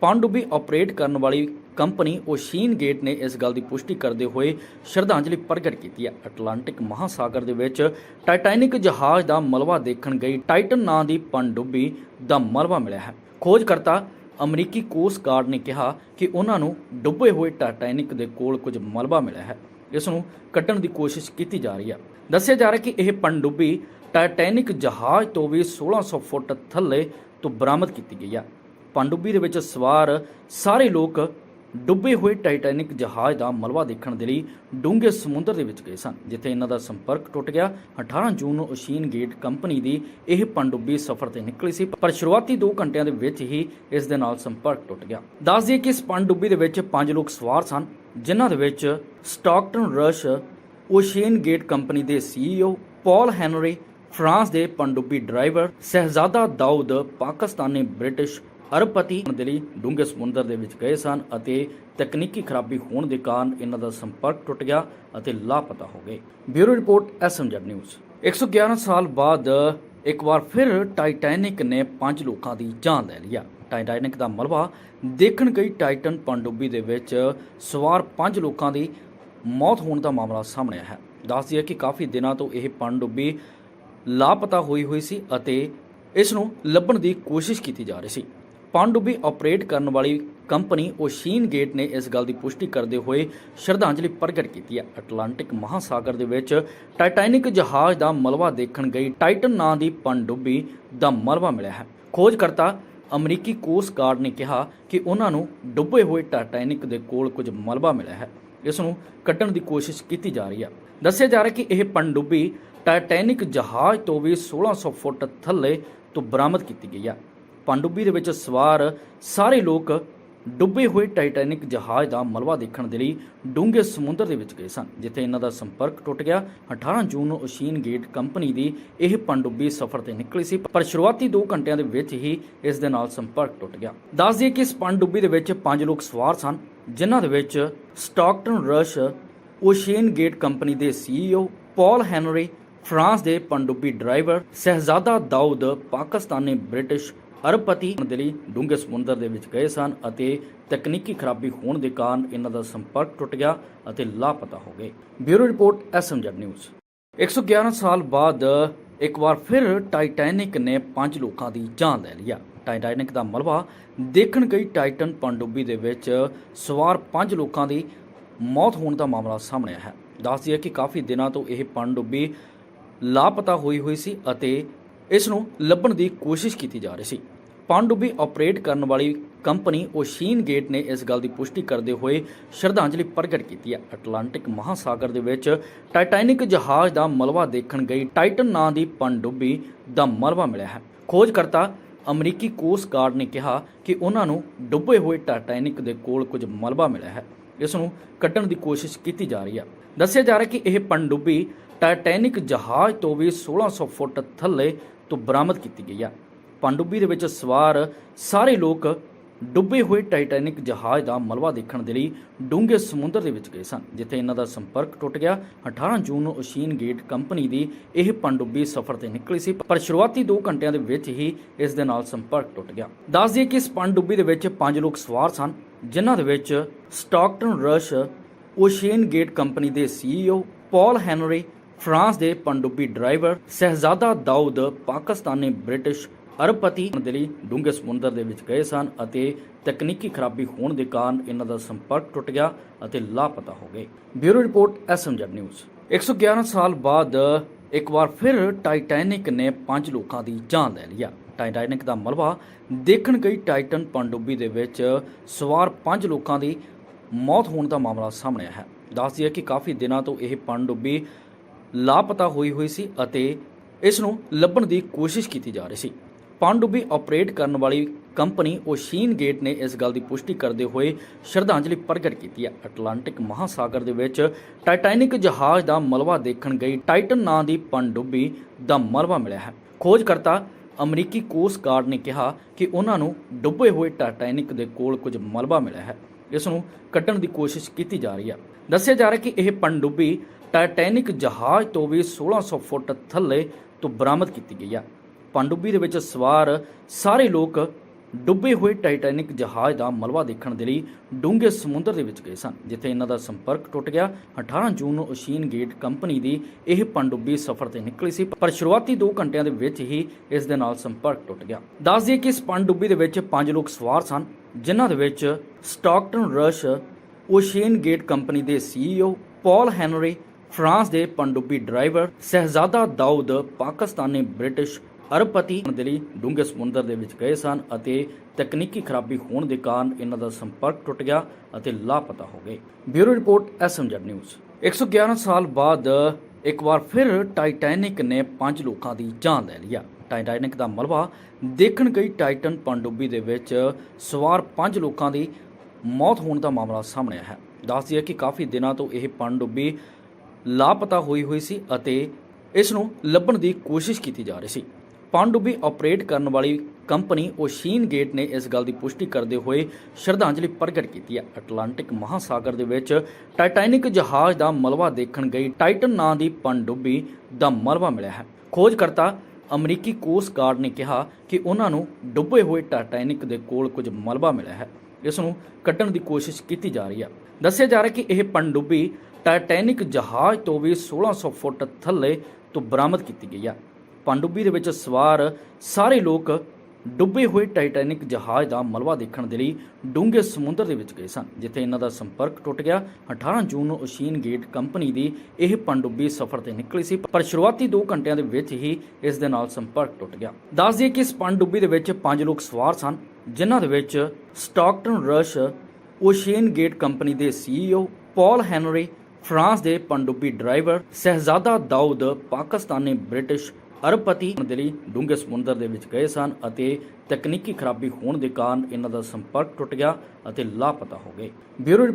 ਪਣਡੁੱਬੀ ਆਪਰੇਟ ਕਰਨ ਵਾਲੀ ਕੰਪਨੀ ਓਸ਼ੀਨ ਗੇਟ ਨੇ ਇਸ ਗੱਲ ਦੀ ਪੁਸ਼ਟੀ ਕਰਦੇ ਹੋਏ ਸ਼ਰਧਾਂਜਲੀ ਪ੍ਰਗਟ ਕੀਤੀ ਹੈ। ਅਟਲਾਂਟਿਕ ਮਹਾਸਾਗਰ ਦੇ ਵਿੱਚ ਟਾਈਟੈਨਿਕ ਜਹਾਜ਼ ਦਾ ਮਲਬਾ ਦੇਖਣ ਗਈ ਟਾਈਟਨ ਨਾਂ ਦੀ ਪਣਡੁੱਬੀ ਦਾ ਮਲਬਾ ਮਿਲਿਆ ਹੈ। ਖੋਜਕਰਤਾ ਅਮਰੀਕੀ ਕੋਸਟ ਗਾਰਡ ਨੇ ਕਿਹਾ ਕਿ ਉਹਨਾਂ ਨੂੰ ਡੁੱਬੇ ਹੋਏ ਟਾਈਟੈਨਿਕ ਦੇ ਕੋਲ ਕੁਝ ਮਲਬਾ ਮਿਲਿਆ ਹੈ। ਇਸ ਨੂੰ ਕੱਢਣ ਦੀ ਕੋਸ਼ਿਸ਼ ਕੀਤੀ ਜਾ ਰਹੀ ਹੈ। ਦੱਸਿਆ ਜਾ ਰਿਹਾ ਕਿ ਇਹ ਪਣਡੁੱਬੀ ਟਾਈਟੈਨਿਕ ਜਹਾਜ਼ ਤੋਂ ਵੀ 1600 ਫੁੱਟ ਥੱਲੇ ਤੋਂ ਬਰਾਮਦ ਕੀਤੀ ਗਈ ਹੈ ਪਣਡੁੱਬੀ ਦੇ ਵਿੱਚ ਸਵਾਰ ਸਾਰੇ ਲੋਕ ਡੁੱਬੇ ਹੋਏ ਟਾਈਟੈਨਿਕ ਜਹਾਜ਼ ਦਾ ਮਲਬਾ ਦੇਖਣ ਦੇ ਲਈ ਡੂੰਘੇ ਸਮੁੰਦਰ ਦੇ ਵਿੱਚ ਗਏ ਸਨ, ਜਿੱਥੇ ਇਹਨਾਂ ਦਾ ਸੰਪਰਕ ਟੁੱਟ ਗਿਆ। 18 ਜੂਨ ਨੂੰ ਓਸ਼ੀਨ ਗੇਟ ਕੰਪਨੀ ਦੀ ਇਹ ਪਣਡੁੱਬੀ ਸਫ਼ਰ ਤੇ ਨਿਕਲੀ ਸੀ, ਪਰ ਸ਼ੁਰੂਆਤੀ 2 ਘੰਟਿਆਂ ਦੇ ਵਿੱਚ ਹੀ ਇਸ ਦੇ ਨਾਲ ਸੰਪਰਕ ਟੁੱਟ ਗਿਆ। ਦੱਸ ਦਈਏ ਕਿ ਇਸ ਪਣਡੁੱਬੀ ਦੇ ਵਿੱਚ 5 ਲੋਕ ਸਵਾਰ ਸਨ, ਜਿਨ੍ਹਾਂ ਦੇ ਵਿੱਚ Stockton Rush OceanGate company ਦੇ ਸੀਈਓ ਪਾਲ ਹੈਨਰੀ ਫਰਾਂਸ ਦੇ ਪਣਡੁੱਬੀ ਡਰਾਈਵਰ ਸਹਿਜ਼ਾਦਾ ਦਾਊਦ ਪਾਕਿਸਤਾਨੀ ਬ੍ਰਿਟਿਸ਼ ਅਰਬਪਤੀ ਦੇ ਲਈ ਡੂੰਘੇ ਸਮੁੰਦਰ ਦੇ ਵਿੱਚ ਗਏ ਸਨ ਅਤੇ ਤਕਨੀਕੀ ਖਰਾਬੀ ਹੋਣ ਦੇ ਕਾਰਨ ਇਹਨਾਂ ਦਾ ਸੰਪਰਕ ਟੁੱਟ ਗਿਆ ਅਤੇ ਲਾਪਤਾ ਹੋ ਗਏ। Bureau report, SMZ news. 111 ਸਾਲ ਬਾਅਦ ਇੱਕ ਵਾਰ ਫਿਰ ਟਾਈਟੈਨਿਕ ਨੇ ਪੰਜ ਲੋਕਾਂ ਦੀ ਜਾਨ ਲੈ ਲਈ ਆ। ਟਾਈਟੈਨਿਕ ਦਾ ਮਲਬਾ ਦੇਖਣ ਗਈ ਟਾਈਟਨ ਪਣਡੁੱਬੀ ਦੇ ਵਿੱਚ ਸਵਾਰ ਪੰਜ ਲੋਕਾਂ ਦੀ ਮੌਤ ਹੋਣ ਦਾ ਮਾਮਲਾ ਸਾਹਮਣੇ ਆਇਆ ਹੈ। ਦੱਸਦੀ ਹੈ ਕਿ ਕਾਫੀ ਦਿਨਾਂ ਤੋਂ ਇਹ ਪਣਡੁੱਬੀ ਲਾਪਤਾ ਹੋਈ ਹੋਈ ਸੀ ਅਤੇ ਇਸ ਨੂੰ ਲੱਭਣ ਦੀ ਕੋਸ਼ਿਸ਼ ਕੀਤੀ ਜਾ ਰਹੀ ਸੀ। ਪਣਡੁੱਬੀ ਆਪਰੇਟ ਕਰਨ ਵਾਲੀ ਕੰਪਨੀ ਓਸ਼ੀਨ ਗੇਟ ਨੇ ਇਸ ਗੱਲ ਦੀ ਪੁਸ਼ਟੀ ਕਰਦੇ ਹੋਏ ਸ਼ਰਧਾਂਜਲੀ ਪ੍ਰਗਟ ਕੀਤੀ ਹੈ। ਅਟਲਾਂਟਿਕ ਮਹਾਸਾਗਰ ਦੇ ਵਿੱਚ ਟਾਈਟੈਨਿਕ ਜਹਾਜ਼ ਦਾ ਮਲਬਾ ਦੇਖਣ ਗਈ ਟਾਈਟਨ ਨਾਂ ਦੀ ਪਣਡੁੱਬੀ ਦਾ ਮਲਬਾ ਮਿਲਿਆ ਹੈ। ਖੋਜਕਰਤਾ ਅਮਰੀਕੀ ਕੋਸਟ ਗਾਰਡ ਨੇ ਕਿਹਾ ਕਿ ਉਹਨਾਂ ਨੂੰ ਡੁੱਬੇ ਹੋਏ ਟਾਈਟੈਨਿਕ ਦੇ ਕੋਲ ਕੁਝ ਮਲਬਾ ਮਿਲਿਆ ਹੈ। ਇਸ ਨੂੰ ਕੱਢਣ ਦੀ ਕੋਸ਼ਿਸ਼ ਕੀਤੀ ਜਾ ਰਹੀ ਹੈ। ਦੱਸਿਆ ਜਾ ਰਿਹਾ ਕਿ ਇਹ ਪਣਡੁੱਬੀ ਟਾਈਟੈਨਿਕ ਜਹਾਜ਼ ਤੋਂ ਵੀ 1600 ਫੁੱਟ ਥੱਲੇ ਤੋਂ ਬਰਾਮਦ ਕੀਤੀ ਗਈ ਹੈ ਪਣਡੁੱਬੀ ਦੇ ਵਿੱਚ ਸਵਾਰ ਸਾਰੇ ਲੋਕ ਡੁੱਬੇ ਹੋਏ ਟਾਈਟੈਨਿਕ ਜਹਾਜ਼ ਦਾ ਮਲਬਾ ਦੇਖਣ ਦੇ ਲਈ ਡੂੰਘੇ ਸਮੁੰਦਰ ਦੇ ਵਿੱਚ ਗਏ ਸਨ, ਜਿੱਥੇ ਇਹਨਾਂ ਦਾ ਸੰਪਰਕ ਟੁੱਟ ਗਿਆ। 18 ਜੂਨ ਨੂੰ ਓਸ਼ੀਨ ਗੇਟ ਕੰਪਨੀ ਦੀ ਇਹ ਪਣਡੁੱਬੀ ਸਫ਼ਰ ਤੇ ਨਿਕਲੀ ਸੀ, ਪਰ ਸ਼ੁਰੂਆਤੀ 2 ਘੰਟਿਆਂ ਦੇ ਵਿੱਚ ਹੀ ਇਸ ਦੇ ਨਾਲ ਸੰਪਰਕ ਟੁੱਟ ਗਿਆ। ਦੱਸ ਦਈਏ ਕਿ ਇਸ ਪਣਡੁੱਬੀ ਦੇ ਵਿੱਚ 5 ਲੋਕ ਸਵਾਰ ਸਨ, ਜਿਨ੍ਹਾਂ ਦੇ ਵਿੱਚ Stockton Rush, OceanGate company ਦੇ ਸੀਈਓ ਪਾਲ ਹੈਨਰੀ ਫਰਾਂਸ ਦੇ ਪਣਡੁੱਬੀ ਡਰਾਈਵਰ ਸਹਿਜ਼ਾਦਾ ਦਾਊਦ ਪਾਕਿਸਤਾਨੀ ਬ੍ਰਿਟਿਸ਼ ਅਰਬਪਤੀ ਦੇ ਲਈ ਡੂੰਘੇ ਸਮੁੰਦਰ ਦੇ ਵਿੱਚ ਗਏ ਸਨ ਅਤੇ ਤਕਨੀਕੀ ਖਰਾਬੀ ਹੋਣ ਦੇ ਕਾਰਨ ਇਹਨਾਂ ਦਾ ਸੰਪਰਕ ਟੁੱਟ ਗਿਆ ਅਤੇ ਲਾਪਤਾ ਹੋ ਗਏ। Bureau report, SMZ news. 111 ਸਾਲ ਬਾਅਦ ਇੱਕ ਵਾਰ ਫਿਰ ਟਾਈਟੈਨਿਕ ਨੇ ਪੰਜ ਲੋਕਾਂ ਦੀ ਜਾਨ ਲੈ ਲਈ ਆ ਟਾਈਟੈਨਿਕ ਦਾ ਮਲਬਾ ਦੇਖਣ ਗਈ ਟਾਈਟਨ ਪਣਡੁੱਬੀ ਦੇ ਵਿੱਚ ਸਵਾਰ ਪੰਜ ਲੋਕਾਂ ਦੀ ਮੌਤ ਹੋਣ ਦਾ ਮਾਮਲਾ ਸਾਹਮਣੇ ਆਇਆ ਹੈ। ਦੱਸਦੀ ਹੈ ਕਿ ਕਾਫੀ ਦਿਨਾਂ ਤੋਂ ਇਹ ਪਣਡੁੱਬੀ ਲਾਪਤਾ ਹੋਈ ਹੋਈ ਸੀ ਅਤੇ ਇਸ ਨੂੰ ਲੱਭਣ ਦੀ ਕੋਸ਼ਿਸ਼ ਕੀਤੀ ਜਾ ਰਹੀ ਸੀ। ਪਣਡੁੱਬੀ ਆਪਰੇਟ ਕਰਨ ਵਾਲੀ ਕੰਪਨੀ ਓਸ਼ੀਨ ਗੇਟ ਨੇ ਇਸ ਗੱਲ ਦੀ ਪੁਸ਼ਟੀ ਕਰਦੇ ਹੋਏ ਸ਼ਰਧਾਂਜਲੀ ਪ੍ਰਗਟ ਕੀਤੀ ਹੈ। ਅਟਲਾਂਟਿਕ ਮਹਾਸਾਗਰ ਦੇ ਵਿੱਚ ਟਾਈਟੈਨਿਕ ਜਹਾਜ਼ ਦਾ ਮਲਬਾ ਦੇਖਣ ਗਈ ਟਾਈਟਨ ਨਾਂ ਦੀ ਪਣਡੁੱਬੀ ਦਾ ਮਲਬਾ ਮਿਲਿਆ ਹੈ। ਖੋਜਕਰਤਾ ਅਮਰੀਕੀ ਕੋਸਟ ਗਾਰਡ ਨੇ ਕਿਹਾ ਕਿ ਉਹਨਾਂ ਨੂੰ ਡੁੱਬੇ ਹੋਏ ਟਾਈਟੈਨਿਕ ਦੇ ਕੋਲ ਕੁਝ ਮਲਬਾ ਮਿਲਿਆ ਹੈ। ਇਸ ਨੂੰ ਕੱਢਣ ਦੀ ਕੋਸ਼ਿਸ਼ ਕੀਤੀ ਜਾ ਰਹੀ ਹੈ। ਦੱਸਿਆ ਜਾ ਰਿਹਾ ਕਿ ਇਹ ਪਣਡੁੱਬੀ ਟਾਈਟੈਨਿਕ ਜਹਾਜ਼ ਤੋਂ ਵੀ 1600 ਫੁੱਟ ਥੱਲੇ ਤੋਂ ਬਰਾਮਦ ਕੀਤੀ ਗਈ ਹੈ ਪਣਡੁੱਬੀ ਦੇ ਵਿੱਚ ਸਵਾਰ ਸਾਰੇ ਲੋਕ ਡੁੱਬੇ ਹੋਏ ਟਾਈਟੈਨਿਕ ਜਹਾਜ਼ ਦਾ ਮਲਬਾ ਦੇਖਣ ਦੇ ਲਈ ਡੂੰਘੇ ਸਮੁੰਦਰ ਦੇ ਵਿੱਚ ਗਏ ਸਨ, ਜਿੱਥੇ ਇਹਨਾਂ ਦਾ ਸੰਪਰਕ ਟੁੱਟ ਗਿਆ। 18 ਜੂਨ ਨੂੰ ਓਸ਼ੀਨ ਗੇਟ ਕੰਪਨੀ ਦੀ ਇਹ ਪਣਡੁੱਬੀ ਸਫ਼ਰ ਤੇ ਨਿਕਲੀ ਸੀ, ਪਰ ਸ਼ੁਰੂਆਤੀ 2 ਘੰਟਿਆਂ ਦੇ ਵਿੱਚ ਹੀ ਇਸ ਦੇ ਨਾਲ ਸੰਪਰਕ ਟੁੱਟ ਗਿਆ। ਦੱਸ ਦਈਏ ਕਿ ਇਸ ਪਣਡੁੱਬੀ ਦੇ ਵਿੱਚ 5 ਲੋਕ ਸਵਾਰ ਸਨ, ਜਿਨ੍ਹਾਂ ਦੇ ਵਿੱਚ Stockton Rush OceanGate company ਦੇ ਸੀਈਓ ਪਾਲ ਹੈਨਰੀ ਫਰਾਂਸ ਦੇ ਪਣਡੁੱਬੀ ਡਰਾਈਵਰ ਸਹਿਜ਼ਾਦਾ ਦਾਊਦ ਪਾਕਿਸਤਾਨੀ ਬ੍ਰਿਟਿਸ਼ ਅਰਬਪਤੀ ਦੇ ਲਈ ਡੂੰਘੇ ਸਮੁੰਦਰ ਦੇ ਵਿੱਚ ਗਏ ਸਨ ਅਤੇ ਤਕਨੀਕੀ ਖਰਾਬੀ ਹੋਣ ਦੇ ਕਾਰਨ ਇਹਨਾਂ ਦਾ ਸੰਪਰਕ ਟੁੱਟ ਗਿਆ ਅਤੇ ਲਾਪਤਾ ਹੋ ਗਏ। Bureau report, SMZ news. 111 ਸਾਲ ਬਾਅਦ ਇੱਕ ਵਾਰ ਫਿਰ ਟਾਈਟੈਨਿਕ ਨੇ ਪੰਜ ਲੋਕਾਂ ਦੀ ਜਾਨ ਲੈ ਲਈ ਆ ਟਾਈਟੈਨਿਕ ਦਾ ਮਲਬਾ ਦੇਖਣ ਗਈ ਟਾਈਟਨ ਪਣਡੁੱਬੀ ਦੇ ਵਿੱਚ ਸਵਾਰ ਪੰਜ ਲੋਕਾਂ ਦੀ ਮੌਤ ਹੋਣ ਦਾ ਮਾਮਲਾ ਸਾਹਮਣੇ ਆਇਆ ਹੈ। ਦੱਸਦੀ ਹੈ ਕਿ ਕਾਫੀ ਦਿਨਾਂ ਤੋਂ ਇਹ ਪਣਡੁੱਬੀ ਲਾਪਤਾ ਹੋਈ ਹੋਈ ਸੀ ਅਤੇ ਇਸ ਨੂੰ ਲੱਭਣ ਦੀ ਕੋਸ਼ਿਸ਼ ਕੀਤੀ ਜਾ ਰਹੀ ਸੀ। ਪਣਡੁੱਬੀ ਆਪਰੇਟ ਕਰਨ ਵਾਲੀ ਕੰਪਨੀ ਓਸ਼ੀਨ ਗੇਟ ਨੇ ਇਸ ਗੱਲ ਦੀ ਪੁਸ਼ਟੀ ਕਰਦੇ ਹੋਏ ਸ਼ਰਧਾਂਜਲੀ ਪ੍ਰਗਟ ਕੀਤੀ ਹੈ। ਅਟਲਾਂਟਿਕ ਮਹਾਸਾਗਰ ਦੇ ਵਿੱਚ ਟਾਈਟੈਨਿਕ ਜਹਾਜ਼ ਦਾ ਮਲਬਾ ਦੇਖਣ ਗਈ ਟਾਈਟਨ ਨਾਂ ਦੀ ਪਣਡੁੱਬੀ ਦਾ ਮਲਬਾ ਮਿਲਿਆ ਹੈ। ਖੋਜਕਰਤਾ ਅਮਰੀਕੀ ਕੋਸਟ ਗਾਰਡ ਨੇ ਕਿਹਾ ਕਿ ਉਹਨਾਂ ਨੂੰ ਡੁੱਬੇ ਹੋਏ ਟਾਈਟੈਨਿਕ ਦੇ ਕੋਲ ਕੁਝ ਮਲਬਾ ਮਿਲਿਆ ਹੈ। ਇਸ ਨੂੰ ਕੱਢਣ ਦੀ ਕੋਸ਼ਿਸ਼ ਕੀਤੀ ਜਾ ਰਹੀ ਹੈ। ਦੱਸਿਆ ਜਾ ਰਿਹਾ ਕਿ ਇਹ ਪਣਡੁੱਬੀ ਟਾਈਟੈਨਿਕ ਜਹਾਜ਼ ਤੋਂ ਵੀ 1600 ਫੁੱਟ ਥੱਲੇ ਤੋਂ ਬਰਾਮਦ ਕੀਤੀ ਗਈ ਹੈ ਪਣਡੁੱਬੀ ਦੇ ਵਿੱਚ ਸਵਾਰ ਸਾਰੇ ਲੋਕ ਡੁੱਬੇ ਹੋਏ ਟਾਈਟੈਨਿਕ ਜਹਾਜ਼ ਦਾ ਮਲਬਾ ਦੇਖਣ ਦੇ ਲਈ ਡੂੰਘੇ ਸਮੁੰਦਰ ਦੇ ਵਿੱਚ ਗਏ ਸਨ, ਜਿੱਥੇ ਇਹਨਾਂ ਦਾ ਸੰਪਰਕ ਟੁੱਟ ਗਿਆ। 18 ਜੂਨ ਨੂੰ ਓਸ਼ੀਨ ਗੇਟ ਕੰਪਨੀ ਦੀ ਇਹ ਪਣਡੁੱਬੀ ਸਫ਼ਰ ਤੇ ਨਿਕਲੀ ਸੀ, ਪਰ ਸ਼ੁਰੂਆਤੀ 2 ਘੰਟਿਆਂ ਦੇ ਵਿੱਚ ਹੀ ਇਸ ਦੇ ਨਾਲ ਸੰਪਰਕ ਟੁੱਟ ਗਿਆ। ਦੱਸ ਦਈਏ ਕਿ ਇਸ ਪਣਡੁੱਬੀ ਦੇ ਵਿੱਚ 5 ਲੋਕ ਸਵਾਰ ਸਨ, ਜਿਨ੍ਹਾਂ ਦੇ ਵਿੱਚ Stockton Rush OceanGate company ਦੇ ਸੀਈਓ ਪਾਲ ਹੈਨਰੀ ਫਰਾਂਸ ਦੇ ਪਣਡੁੱਬੀ ਡਰਾਈਵਰ ਸਹਿਜ਼ਾਦਾ ਦਾਊਦ ਪਾਕਿਸਤਾਨੀ ਬ੍ਰਿਟਿਸ਼ ਅਰਬਪਤੀ ਦੇ ਲਈ ਡੂੰਘੇ ਸਮੁੰਦਰ ਦੇ ਵਿੱਚ ਗਏ ਸਨ ਅਤੇ ਤਕਨੀਕੀ ਖਰਾਬੀ ਹੋਣ ਦੇ ਕਾਰਨ ਇਹਨਾਂ ਦਾ ਸੰਪਰਕ ਟੁੱਟ ਗਿਆ ਅਤੇ ਲਾਪਤਾ ਹੋ ਗਏ। Bureau report, SMZ news. 111 ਸਾਲ ਬਾਅਦ ਇੱਕ ਵਾਰ ਫਿਰ ਟਾਈਟੈਨਿਕ ਨੇ ਪੰਜ ਲੋਕਾਂ ਦੀ ਜਾਨ ਲੈ ਲਿਆ। ਟਾਈਟੈਨਿਕ ਦਾ ਮਲਬਾ ਦੇਖਣ ਗਈ ਟਾਈਟਨ ਪਣਡੁੱਬੀ ਦੇ ਵਿੱਚ ਸਵਾਰ ਪੰਜ ਲੋਕਾਂ ਦੀ ਮੌਤ ਹੋਣ ਦਾ ਮਾਮਲਾ ਸਾਹਮਣੇ ਆਇਆ ਹੈ। ਦੱਸਦੀ ਹੈ ਕਿ ਕਾਫੀ ਦਿਨਾਂ ਤੋਂ ਇਹ ਪਣਡੁੱਬੀ ਲਾਪਤਾ ਹੋਈ ਹੋਈ ਸੀ ਅਤੇ ਇਸ ਨੂੰ ਲੱਭਣ ਦੀ ਕੋਸ਼ਿਸ਼ ਕੀਤੀ ਜਾ ਰਹੀ ਸੀ। ਪਣਡੁੱਬੀ ਆਪਰੇਟ ਕਰਨ ਵਾਲੀ ਕੰਪਨੀ ਓਸ਼ੀਨ ਗੇਟ ਨੇ ਇਸ ਗੱਲ ਦੀ ਪੁਸ਼ਟੀ ਕਰਦੇ ਹੋਏ ਸ਼ਰਧਾਂਜਲੀ ਪ੍ਰਗਟ ਕੀਤੀ ਹੈ। ਅਟਲਾਂਟਿਕ ਮਹਾਸਾਗਰ ਦੇ ਵਿੱਚ ਟਾਈਟੈਨਿਕ ਜਹਾਜ਼ ਦਾ ਮਲਬਾ ਦੇਖਣ ਗਈ ਟਾਈਟਨ ਨਾਂ ਦੀ ਪਣਡੁੱਬੀ ਦਾ ਮਲਬਾ ਮਿਲਿਆ ਹੈ। ਖੋਜਕਰਤਾ ਅਮਰੀਕੀ ਕੋਸਟ ਗਾਰਡ ਨੇ ਕਿਹਾ ਕਿ ਉਹਨਾਂ ਨੂੰ ਡੁੱਬੇ ਹੋਏ ਟਾਈਟੈਨਿਕ ਦੇ ਕੋਲ ਕੁਝ ਮਲਬਾ ਮਿਲਿਆ ਹੈ। ਇਸ ਨੂੰ ਕੱਢਣ ਦੀ ਕੋਸ਼ਿਸ਼ ਕੀਤੀ ਜਾ ਰਹੀ ਹੈ। ਦੱਸਿਆ ਜਾ ਰਿਹਾ ਕਿ ਇਹ ਪਣਡੁੱਬੀ ਟਾਈਟੈਨਿਕ ਜਹਾਜ਼ ਤੋਂ ਵੀ 1600 ਫੁੱਟ ਥੱਲੇ ਤੋਂ ਬਰਾਮਦ ਕੀਤੀ ਗਈ ਹੈ ਪਣਡੁੱਬੀ ਦੇ ਵਿੱਚ ਸਵਾਰ ਸਾਰੇ ਲੋਕ ਡੁੱਬੇ ਹੋਏ ਟਾਈਟੈਨਿਕ ਜਹਾਜ਼ ਦਾ ਮਲਬਾ ਦੇਖਣ ਦੇ ਲਈ ਡੂੰਘੇ ਸਮੁੰਦਰ ਦੇ ਵਿੱਚ ਗਏ ਸਨ, ਜਿੱਥੇ ਇਹਨਾਂ ਦਾ ਸੰਪਰਕ ਟੁੱਟ ਗਿਆ। 18 ਜੂਨ ਨੂੰ ਓਸ਼ੀਨ ਗੇਟ ਕੰਪਨੀ ਦੀ ਇਹ ਪਣਡੁੱਬੀ ਸਫ਼ਰ ਤੇ ਨਿਕਲੀ ਸੀ, ਪਰ ਸ਼ੁਰੂਆਤੀ 2 ਘੰਟਿਆਂ ਦੇ ਵਿੱਚ ਹੀ ਇਸ ਦੇ ਨਾਲ ਸੰਪਰਕ ਟੁੱਟ ਗਿਆ। ਦੱਸ ਦਈਏ ਕਿ ਇਸ ਪਣਡੁੱਬੀ ਦੇ ਵਿੱਚ 5 ਲੋਕ ਸਵਾਰ ਸਨ, ਜਿਨ੍ਹਾਂ ਦੇ ਵਿੱਚ Stockton Rush OceanGate company ਦੇ ਸੀਈਓ ਪਾਲ ਹੈਨਰੀ ਫਰਾਂਸ ਦੇ ਪਣਡੁੱਬੀ ਡਰਾਈਵਰ ਸਹਿਜ਼ਾਦਾ ਦਾਊਦ ਪਾਕਿਸਤਾਨੀ ਬ੍ਰਿਟਿਸ਼ ਅਰਬਪਤੀ ਦੇ ਲਈ ਡੂੰਘੇ ਸਮੁੰਦਰ ਦੇ ਵਿੱਚ ਗਏ ਸਨ ਅਤੇ ਤਕਨੀਕੀ ਖਰਾਬੀ ਹੋਣ ਦੇ ਕਾਰਨ ਇਹਨਾਂ ਦਾ ਸੰਪਰਕ ਟੁੱਟ ਗਿਆ ਅਤੇ ਲਾਪਤਾ ਹੋ ਗਏ। ਬਿਊਰੋ